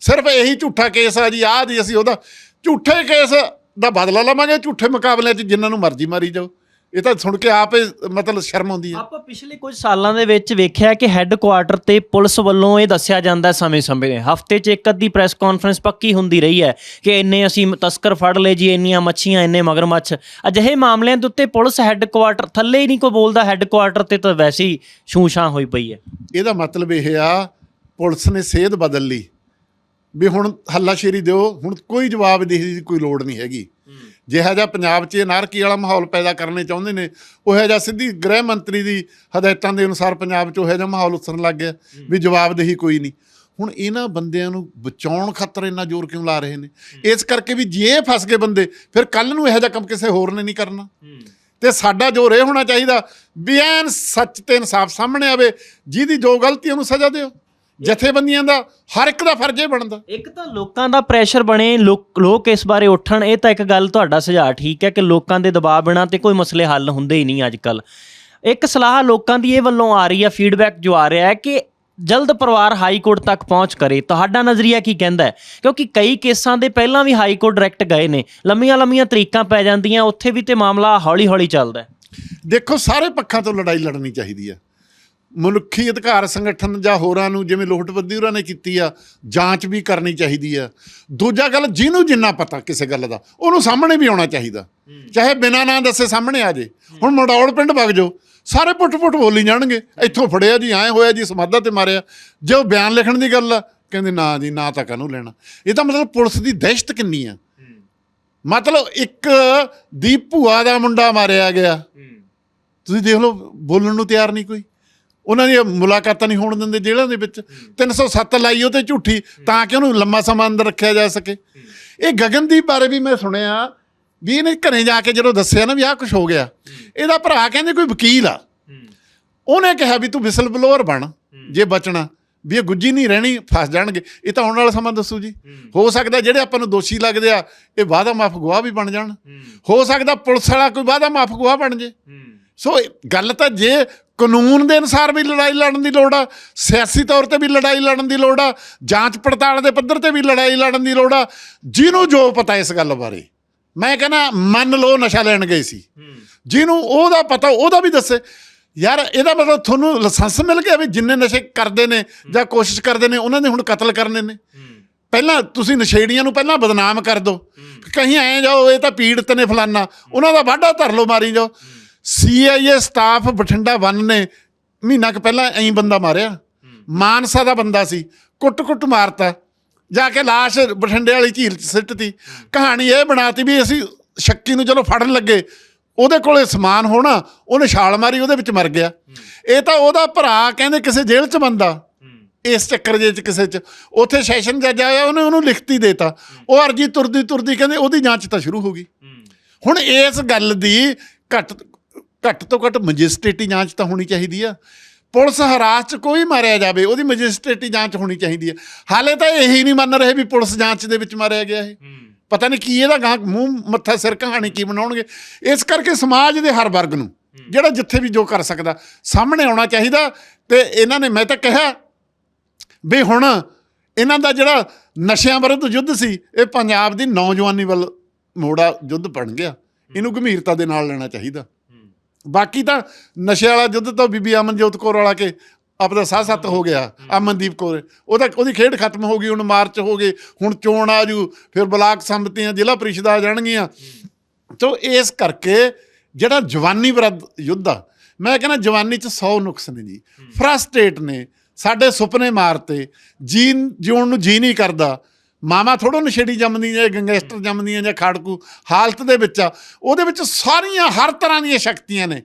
ਸਿਰਫ ਇਹੀ ਝੂਠਾ ਕੇਸ ਆ ਜੀ ਆਹ ਜੀ ਅਸੀਂ ਉਹਦਾ ਝੂਠੇ ਕੇਸ ਦਾ ਬਦਲਾ ਲਵਾਂਗੇ ਝੂਠੇ ਮੁਕਾਬਲਿਆਂ 'ਚ ਜਿਨ੍ਹਾਂ ਨੂੰ ਮਰਜ਼ੀ ਮਾਰੀ ਜਾਓ। ਇਹ ਤਾਂ ਸੁਣ ਕੇ ਆਪੇ ਮਤਲਬ ਸ਼ਰਮ ਆਉਂਦੀ ਹੈ। ਆਪਾਂ ਪਿਛਲੇ ਕੁਝ ਸਾਲਾਂ ਦੇ ਵਿੱਚ ਵੇਖਿਆ ਕਿ ਹੈੱਡਕੁਆਟਰ ਤੇ ਪੁਲਿਸ ਵੱਲੋਂ ਇਹ ਦੱਸਿਆ ਜਾਂਦਾ ਸਮੇਂ-ਸਮੇਂ ਤੇ ਹਫ਼ਤੇ 'ਚ ਇੱਕ ਅੱਧੀ ਪ੍ਰੈਸ ਕਾਨਫਰੰਸ ਪੱਕੀ ਹੁੰਦੀ ਰਹੀ ਹੈ ਕਿ ਇੰਨੇ ਅਸੀਂ ਤਸਕਰ ਫੜ ਲਏ ਜੀ ਇੰਨੀਆਂ ਮੱਛੀਆਂ ਇੰਨੇ ਮਗਰਮੱਛ। ਅਜਿਹੇ ਮਾਮਲਿਆਂ ਦੇ ਉੱਤੇ ਪੁਲਿਸ ਹੈੱਡਕੁਆਟਰ ਥੱਲੇ ਹੀ ਨਹੀਂ ਕੋਈ ਬੋਲਦਾ ਹੈੱਡਕੁਆਟਰ ਤੇ ਤਾਂ ਵੈਸੇ ਹੀ ਛੂਛਾਂ ਹੋਈ ਪਈ ਹੈ। ਇਹਦਾ ਮਤਲਬ ਇਹ ਆ ਪੁਲਿਸ ਨੇ ਸੇਧ ਬਦਲ ਲਈ। ਵੀ ਹੁਣ ਹੱਲਾਸ਼ੇਰੀ ਦਿਓ ਹੁਣ ਕੋਈ ਜਵਾਬ ਦੇਣ ਦੀ ਕੋਈ ਲੋੜ ਨਹੀਂ ਹੈਗੀ। ਜਿਹਾ ਜਿਹਾ ਪੰਜਾਬ 'ਚ ਅਨਾਰਕੀ ਵਾਲਾ ਮਾਹੌਲ ਪੈਦਾ ਕਰਨੇ ਚਾਹੁੰਦੇ ਨੇ ਉਹ ਜਿਹਾ ਸਿੱਧੀ ਗ੍ਰਹਿ ਮੰਤਰੀ ਦੀ ਹਦਾਇਤਾਂ ਦੇ ਅਨੁਸਾਰ ਪੰਜਾਬ 'ਚ ਉਹ ਜਿਹਾ ਮਾਹੌਲ ਉਸਰਨ ਲੱਗ ਗਿਆ ਵੀ ਜਵਾਬਦੇਹੀ ਕੋਈ ਨਹੀਂ। ਹੁਣ ਇਹਨਾਂ ਬੰਦਿਆਂ ਨੂੰ ਬਚਾਉਣ ਖਾਤਰ ਇੰਨਾ ਜ਼ੋਰ ਕਿਉਂ ਲਾ ਰਹੇ ਨੇ? ਇਸ ਕਰਕੇ ਵੀ ਜੇ ਇਹ ਫਸ ਗਏ ਬੰਦੇ ਫਿਰ ਕੱਲ ਨੂੰ ਇਹੋ ਜਿਹਾ ਕੰਮ ਕਿਸੇ ਹੋਰ ਨੇ ਨਹੀਂ ਕਰਨਾ। ਤੇ ਸਾਡਾ ਜ਼ੋਰ ਇਹ ਹੋਣਾ ਚਾਹੀਦਾ ਵੀ ਐਨ ਸੱਚ ਤੇ ਇਨਸਾਫ ਸਾਹਮਣੇ ਆਵੇ ਜਿਹਦੀ ਜੋ ਗਲਤੀ ਉਹਨੂੰ ਸਜ਼ਾ ਦਿਓ। ਜਥੇਬੰਦੀਆਂ ਦਾ ਹਰ ਇੱਕ ਦਾ ਫਰਜ਼ ਇਹ ਬਣਦਾ। ਇੱਕ ਤਾਂ ਲੋਕਾਂ ਦਾ ਪ੍ਰੈਸ਼ਰ ਬਣੇ ਲੋਕ ਲੋਕ ਇਸ ਬਾਰੇ ਉੱਠਣ ਇਹ ਤਾਂ ਇੱਕ ਗੱਲ ਤੁਹਾਡਾ ਸੁਝਾਅ ਠੀਕ ਹੈ ਕਿ ਲੋਕਾਂ ਦੇ ਦਬਾਅ ਬਿਨਾਂ ਤੇ ਕੋਈ ਮਸਲੇ ਹੱਲ ਹੁੰਦੇ ਹੀ ਨਹੀਂ ਅੱਜ ਕੱਲ ਇੱਕ ਸਲਾਹ ਲੋਕਾਂ ਦੀ ਇਹ ਵੱਲੋਂ ਆ ਰਹੀ ਹੈ ਫੀਡਬੈਕ ਜੋ ਆ ਰਿਹਾ ਹੈ ਕਿ ਜਲਦ ਪਰਿਵਾਰ ਹਾਈ ਕੋਰਟ ਤੱਕ ਪਹੁੰਚ ਕਰੇ। ਤੁਹਾਡਾ ਨਜ਼ਰੀਆ ਕੀ ਕਹਿੰਦਾ ਹੈ? ਕਿਉਂਕਿ ਕਈ ਕੇਸਾਂ ਦੇ ਪਹਿਲਾਂ ਵੀ ਹਾਈ ਕੋਰਟ ਡਾਇਰੈਕਟ ਗਏ ਨੇ। ਲੰਮੀਆਂ ਲੰਮੀਆਂ ਤਰੀਕਾਂ ਪੈ ਜਾਂਦੀਆਂ ਉੱਥੇ ਵੀ ਤੇ ਮਾਮਲਾ ਹੌਲੀ ਹੌਲੀ ਚੱਲਦਾ ਹੈ। ਦੇਖੋ ਸਾਰੇ ਪੱਖਾਂ ਤੋਂ ਲੜਾਈ ਲੜਨੀ ਚਾਹੀਦੀ ਆ ਮਨੁੱਖੀ ਅਧਿਕਾਰ ਸੰਗਠਨ ਜਾਂ ਹੋਰਾਂ ਨੂੰ ਜਿਵੇਂ ਲੋਹਟਵੱਦੀ ਹੋਰਾਂ ਨੇ ਕੀਤੀ ਆ ਜਾਂਚ ਵੀ ਕਰਨੀ ਚਾਹੀਦੀ ਆ। ਦੂਜਾ ਗੱਲ ਜਿਹਨੂੰ ਜਿੰਨਾ ਪਤਾ ਕਿਸੇ ਗੱਲ ਦਾ ਉਹਨੂੰ ਸਾਹਮਣੇ ਵੀ ਆਉਣਾ ਚਾਹੀਦਾ। ਚਾਹੇ ਬਿਨਾਂ ਨਾਂ ਦੱਸੇ ਸਾਹਮਣੇ ਆ ਜੇ। ਹੁਣ ਮਡੌੜ ਪਿੰਡ ਵਗ ਜਾਓ ਸਾਰੇ ਪੁੱਟ-ਪੁੱਟ ਬੋਲੀ ਜਾਣਗੇ। ਇੱਥੋਂ ਫੜਿਆ ਜੀ ਐ ਹੋਇਆ ਜੀ ਸਮਾਧਾ ਤੇ ਮਾਰਿਆ। ਜੇ ਉਹ ਬਿਆਨ ਲਿਖਣ ਦੀ ਗੱਲ ਆ ਕਹਿੰਦੇ ਨਾ ਜੀ ਨਾ ਤਾਂ ਕਾਹਨੂੰ ਲੈਣਾ। ਇਹ ਤਾਂ ਮਤਲਬ ਪੁਲਿਸ ਦੀ ਦਹਿਸ਼ਤ ਕਿੰਨੀ ਆ। ਮਤਲਬ ਇੱਕ ਦੀ ਭੂਆ ਦਾ ਮੁੰਡਾ ਮਾਰਿਆ ਗਿਆ। ਤੁਸੀਂ ਦੇਖ ਲਓ ਬੋਲਣ ਨੂੰ ਤਿਆਰ ਨਹੀਂ ਕੋਈ। ਉਹਨਾਂ ਦੀਆਂ ਮੁਲਾਕਾਤਾਂ ਨਹੀਂ ਹੋਣ ਦਿੰਦੇ ਜੇਲ੍ਹਾਂ ਦੇ ਵਿੱਚ। 307 ਲਾਈ ਉਹ ਤੇ ਝੂਠੀ ਤਾਂ ਕਿ ਉਹਨੂੰ ਲੰਮਾ ਸਮਾਂ ਅੰਦਰ ਰੱਖਿਆ ਜਾ ਸਕੇ। ਇਹ ਗਗਨਦੀਪ ਬਾਰੇ ਵੀ ਮੈਂ ਸੁਣਿਆ ਵੀ ਇਹਨੇ ਘਰੇ ਜਾ ਕੇ ਜਦੋਂ ਦੱਸਿਆ ਨਾ ਵੀ ਆਹ ਕੁਝ ਹੋ ਗਿਆ ਇਹਦਾ ਭਰਾ ਕਹਿੰਦੇ ਕੋਈ ਵਕੀਲ ਆ। ਉਹਨੇ ਕਿਹਾ ਵੀ ਤੂੰ ਵਿਸਲ ਬਲੋਅਰ ਬਣ ਜੇ ਬਚਣਾ ਵੀ ਇਹ ਗੁੱਜੀ ਨਹੀਂ ਰਹਿਣੀ ਫਸ ਜਾਣਗੇ। ਇਹ ਤਾਂ ਆਉਣ ਵਾਲਾ ਸਮਾਂ ਦੱਸੂ ਜੀ। ਹੋ ਸਕਦਾ ਜਿਹੜੇ ਆਪਾਂ ਨੂੰ ਦੋਸ਼ੀ ਲੱਗਦੇ ਆ ਇਹ ਵਾਦਾ ਮਾਫ ਗਵਾਹ ਵੀ ਬਣ ਜਾਣ। ਹੋ ਸਕਦਾ ਪੁਲਿਸ ਵਾਲਾ ਕੋਈ ਵਾਦਾ ਮਾਫ ਗਵਾਹ ਬਣ ਜੇ। ਸੋ ਗੱਲ ਤਾਂ ਜੇ ਕਾਨੂੰਨ ਦੇ ਅਨੁਸਾਰ ਵੀ ਲੜਾਈ ਲੜਨ ਦੀ ਲੋੜ ਆ, ਸਿਆਸੀ ਤੌਰ ਤੇ ਵੀ ਲੜਾਈ ਲੜਨ ਦੀ ਲੋੜ ਆ, ਜਾਂਚ ਪੜਤਾਲ ਦੇ ਪੱਧਰ ਤੇ ਵੀ ਲੜਾਈ ਲੜਨ ਦੀ ਲੋੜ ਆ। ਜਿਹਨੂੰ ਜੋ ਪਤਾ ਇਸ ਗੱਲ ਬਾਰੇ, ਮੈਂ ਕਹਿੰਦਾ ਮੰਨ ਲਓ ਨਸ਼ਾ ਲੈਣ ਗਏ ਸੀ। ਜਿਹਨੂੰ ਉਹਦਾ ਪਤਾ, ਉਹਦਾ ਵੀ ਦੱਸੇ। ਯਾਰ, ਇਹਦਾ ਮਤਲਬ ਤੁਹਾਨੂੰ ਲਾਇਸੈਂਸ ਮਿਲ ਗਿਆ ਵੀ ਜਿੰਨੇ ਨਸ਼ੇ ਕਰਦੇ ਨੇ ਜਾਂ ਕੋਸ਼ਿਸ਼ ਕਰਦੇ ਨੇ, ਉਹਨਾਂ ਨੇ ਹੁਣ ਕਤਲ ਕਰਨੇ ਨੇ। ਪਹਿਲਾਂ ਤੁਸੀਂ ਨਸ਼ੇੜੀਆਂ ਨੂੰ ਪਹਿਲਾਂ ਬਦਨਾਮ ਕਰ ਦਿਓ ਕਹੀਂ ਐ ਜਾਓ, ਇਹ ਤਾਂ ਪੀੜਤ ਨੇ ਫਲਾਨਾ। ਉਹਨਾਂ ਦਾ ਵਾਢਾ ਧਰ ਲਓ, ਮਾਰੀ ਜਾਓ। ਸੀਆਈਏ ਸਟਾਫ ਬਠਿੰਡਾ 1 ਨੇ ਮਹੀਨਾ ਕੁ ਪਹਿਲਾਂ ਐਂ ਬੰਦਾ ਮਾਰਿਆ। ਮਾਨਸਾ ਦਾ ਬੰਦਾ ਸੀ ਕੁੱਟ-ਕੁੱਟ ਮਾਰਤਾ। ਜਾ ਕੇ ਲਾਸ਼ ਬਠਿੰਡੇ ਵਾਲੀ ਝੀਲ 'ਚ ਸਿੱਟਤੀ। ਕਹਾਣੀ ਇਹ ਬਣਾਤੀ ਵੀ ਅਸੀਂ ਸ਼ੱਕੀ ਨੂੰ ਚਲੋ ਫੜਨ ਲੱਗੇ ਉਹਦੇ ਕੋਲੇ ਸਮਾਨ ਹੋਣਾ ਉਹਨੇ ਛਾਲ ਮਾਰੀ ਉਹਦੇ ਵਿੱਚ ਮਰ ਗਿਆ। ਇਹ ਤਾਂ ਉਹਦਾ ਭਰਾ ਕਹਿੰਦੇ ਕਿਸੇ ਜੇਲ੍ਹ 'ਚ ਬੰਦਾ। ਇਸ ਚੱਕਰ ਜੇ ਚ ਕਿਸੇ ਚ। ਉੱਥੇ ਸੈਸ਼ਨ ਜੱਜ ਆਇਆ ਉਹਨੇ ਉਹਨੂੰ ਲਿਖਤੀ ਦੇਤਾ। ਉਹ ਅਰਜੀ ਤੁਰਦੀ ਤੁਰਦੀ ਕਹਿੰਦੇ ਉਹਦੀ ਜਾਂਚ ਤਾਂ ਸ਼ੁਰੂ ਹੋ ਗਈ। ਹੁਣ ਇਸ ਗੱਲ ਦੀ ਘੱਟ ਘੱਟ ਤੋਂ ਘੱਟ ਮੈਜਿਸਟ੍ਰੇਟੀ ਜਾਂਚ ਤਾਂ ਹੋਣੀ ਚਾਹੀਦੀ ਆ। ਪੁਲਿਸ ਹਰਾਸ ਚ ਕੋਈ ਮਾਰਿਆ ਜਾਵੇ ਉਹਦੀ ਮੈਜਿਸਟ੍ਰੇਟੀ ਜਾਂਚ ਹੋਣੀ ਚਾਹੀਦੀ ਹੈ ਹਾਲੇ ਤਾਂ ਇਹੀ ਨਹੀਂ ਮੰਨ ਰਹੇ ਵੀ ਪੁਲਿਸ ਜਾਂਚ ਦੇ ਵਿੱਚ ਮਾਰਿਆ ਗਿਆ ਇਹ। ਪਤਾ ਨਹੀਂ ਕੀ ਇਹਦਾ ਗਾਂ ਮੂੰਹ ਮੱਥਾ ਸਿਰ ਕਹਾਣੀ ਕੀ ਬਣਾਉਣਗੇ। ਇਸ ਕਰਕੇ ਸਮਾਜ ਦੇ ਹਰ ਵਰਗ ਨੂੰ ਜਿਹੜਾ ਜਿੱਥੇ ਵੀ ਜੋ ਕਰ ਸਕਦਾ ਸਾਹਮਣੇ ਆਉਣਾ ਚਾਹੀਦਾ। ਤੇ ਇਹਨਾਂ ਨੇ ਮੈਂ ਤਾਂ ਕਿਹਾ ਵੀ ਹੁਣ ਇਹਨਾਂ ਦਾ ਜਿਹੜਾ ਨਸ਼ਿਆਂ ਵਿਰੁੱਧ ਯੁੱਧ ਸੀ ਇਹ ਪੰਜਾਬ ਦੀ ਨੌਜਵਾਨੀ ਵੱਲ ਮੋੜਾ ਯੁੱਧ ਬਣ ਗਿਆ। ਇਹਨੂੰ ਗੰਭੀਰਤਾ ਦੇ ਨਾਲ ਲੈਣਾ ਚਾਹੀਦਾ। ਬਾਕੀ ਤਾਂ ਨਸ਼ੇ ਵਾਲਾ ਯੁੱਧ ਤਾਂ ਬੀਬੀ ਅਮਨਜੋਤ ਕੌਰ ਵਾਲਾ ਕੇ ਆਪਦਾ ਸਾਹ ਸੱਤ ਹੋ ਗਿਆ ਅਮਨਦੀਪ ਕੌਰ। ਉਹਦਾ ਉਹਦੀ ਖੇਡ ਖਤਮ ਹੋ ਗਈ ਹੁਣ ਮਾਰਚ ਹੋ ਗਏ ਹੁਣ ਚੋਣ ਆ ਜੂ ਫਿਰ ਬਲਾਕ ਸੰਮਤੀਆਂ ਜ਼ਿਲ੍ਹਾ ਪ੍ਰੀਸ਼ਦ ਆ ਜਾਣਗੀਆਂ। ਤੋ ਇਸ ਕਰਕੇ ਜਿਹੜਾ ਜਵਾਨੀ ਵਿਰੁੱਧ ਯੁੱਧ ਆ ਮੈਂ ਕਹਿੰਦਾ ਜਵਾਨੀ 'ਚ 100 ਨੁਕਸ ਨੇ ਜੀ। ਫਰਸਟ੍ਰੇਟ ਨੇ ਸਾਡੇ ਸੁਪਨੇ ਮਾਰਤੇ ਜੀਨ ਜਿਉਣ ਨੂੰ ਜੀ ਨਹੀਂ ਕਰਦਾ ਮਾਮਾ ਥੋੜੋ ਨਸ਼ੇੜੀ ਜੰਮਦੀਆਂ ਜਾਂ ਗੈਂਗਸਟਰ ਜੰਮਦੀਆਂ ਜਾਂ ਖਾੜਕੂ ਹਾਲਤ ਦੇ ਵਿੱਚ ਆ ਉਹਦੇ ਵਿੱਚ ਸਾਰੀਆਂ ਹਰ ਤਰ੍ਹਾਂ ਦੀਆਂ ਸ਼ਕਤੀਆਂ ਨੇ।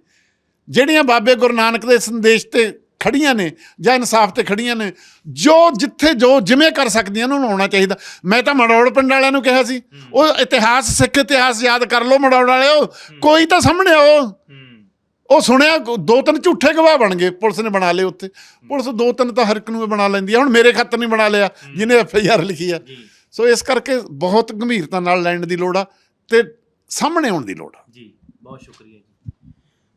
ਜਿਹੜੀਆਂ ਬਾਬੇ ਗੁਰੂ ਨਾਨਕ ਦੇ ਸੰਦੇਸ਼ ਤੇ ਖੜੀਆਂ ਨੇ ਜਾਂ ਇਨਸਾਫ ਤੇ ਖੜੀਆਂ ਨੇ ਜੋ ਜਿੱਥੇ ਜੋ ਜਿਵੇਂ ਕਰ ਸਕਦੀਆਂ ਉਹਨਾਂ ਨੂੰ ਆਉਣਾ ਚਾਹੀਦਾ। ਮੈਂ ਤਾਂ ਮੜੌੜ ਪਿੰਡ ਵਾਲਿਆਂ ਨੂੰ ਕਿਹਾ ਸੀ ਉਹ ਇਤਿਹਾਸ ਸਿੱਖ ਇਤਿਹਾਸ ਯਾਦ ਕਰ ਲਓ ਮੜੌੜ ਵਾਲਿਓ ਕੋਈ ਤਾਂ ਸਾਹਮਣੇ ਆਓ। ਉਹ ਸੁਣਿਆ ਦੋ ਤਿੰਨ ਝੂਠੇ ਗਵਾਹ ਬਣ ਗਏ ਪੁਲਿਸ ਨੇ ਬਣਾ ਲਏ ਉੱਥੇ। ਪੁਲਿਸ ਦੋ ਤਿੰਨ ਤਾਂ ਹਰ ਇੱਕ ਨੂੰ ਬਣਾ ਲੈਂਦੀ ਆ। ਹੁਣ ਮੇਰੇ ਖਾਤਰ ਨਹੀਂ ਬਣਾ ਲਿਆ ਜਿਹਨੇ ਐਫ ਆਈ ਆਰ ਲਿਖੀ ਆ। ਸੋ ਇਸ ਕਰਕੇ ਬਹੁਤ ਗੰਭੀਰਤਾ ਨਾਲ ਲੈਣ ਦੀ ਲੋੜ ਆ ਤੇ ਸਾਹਮਣੇ ਆਉਣ ਦੀ ਲੋੜ ਆ। ਜੀ ਬਹੁਤ ਸ਼ੁਕਰੀਆ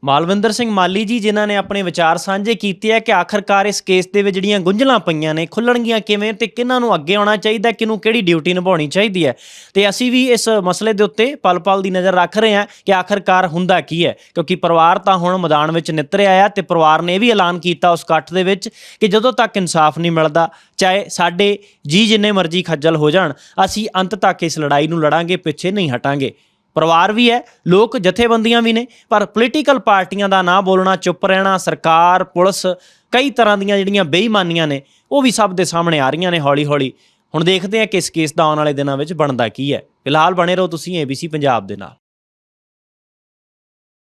ਮਾਲਵਿੰਦਰ ਸਿੰਘ ਮਾਲੀ ਜੀ, ਜਿਨ੍ਹਾਂ ਨੇ ਆਪਣੇ ਵਿਚਾਰ ਸਾਂਝੇ ਕੀਤੇ ਆ ਕਿ ਆਖਰਕਾਰ ਇਸ ਕੇਸ ਦੇ ਵਿੱਚ ਜਿਹੜੀਆਂ ਗੁੰਝਲਾਂ ਪਈਆਂ ਨੇ, ਖੁੱਲਣਗੀਆਂ ਕਿਵੇਂ ਤੇ ਕਿਹਨਾਂ ਨੂੰ ਅੱਗੇ ਆਉਣਾ ਚਾਹੀਦਾ, ਕਿਹਨੂੰ ਕਿਹੜੀ ਡਿਊਟੀ ਨਿਭਾਉਣੀ ਚਾਹੀਦੀ ਹੈ। ਤੇ ਅਸੀਂ ਵੀ ਇਸ ਮਸਲੇ ਦੇ ਉੱਤੇ ਪਲ-ਪਲ ਦੀ ਨਜ਼ਰ ਰੱਖ ਰਹੇ ਹਾਂ ਕਿ ਆਖਰਕਾਰ ਹੁੰਦਾ ਕੀ ਹੈ, ਕਿਉਂਕਿ ਪਰਿਵਾਰ ਤਾਂ ਹੁਣ ਮੈਦਾਨ ਵਿੱਚ ਨਿਤਰਿਆ ਆ ਤੇ ਪਰਿਵਾਰ ਨੇ ਇਹ ਵੀ ਐਲਾਨ ਕੀਤਾ ਉਸ ਇਕੱਠ ਦੇ ਵਿੱਚ ਕਿ ਜਦੋਂ ਤੱਕ ਇਨਸਾਫ ਨਹੀਂ ਮਿਲਦਾ, ਚਾਹੇ ਸਾਡੇ ਜੀ ਜਿੰਨੇ ਮਰਜ਼ੀ ਖੱਜਲ ਹੋ ਜਾਣ, ਅਸੀਂ ਅੰਤ ਤੱਕ ਇਸ ਲੜਾਈ ਨੂੰ ਲੜਾਂਗੇ, ਪਿੱਛੇ ਨਹੀਂ ਹਟਾਂਗੇ। ਪਰਿਵਾਰ ਵੀ ਹੈ, ਲੋਕ ਜਥੇਬੰਦੀਆਂ ਵੀ ਨੇ, ਪਰ ਪੋਲੀਟੀਕਲ ਪਾਰਟੀਆਂ ਦਾ ਨਾ ਬੋਲਣਾ, ਚੁੱਪ ਰਹਿਣਾ, ਸਰਕਾਰ, ਪੁਲਿਸ, ਕਈ ਤਰ੍ਹਾਂ ਦੀਆਂ ਜਿਹੜੀਆਂ ਬੇਈਮਾਨੀਆਂ ਨੇ, ਉਹ ਵੀ ਸਭ ਦੇ ਸਾਹਮਣੇ ਆ ਰਹੀਆਂ ਨੇ ਹੌਲੀ-ਹੌਲੀ। ਹੁਣ ਦੇਖਦੇ ਹਾਂ ਕਿ ਇਸ ਕੇਸ ਦਾ ਆਉਣ ਵਾਲੇ ਦਿਨਾਂ ਵਿੱਚ ਬਣਦਾ ਕੀ ਹੈ। ਫਿਲਹਾਲ ਬਣੇ ਰਹੋ ਤੁਸੀਂ ABC ਪੰਜਾਬ ਦੇ ਨਾਲ।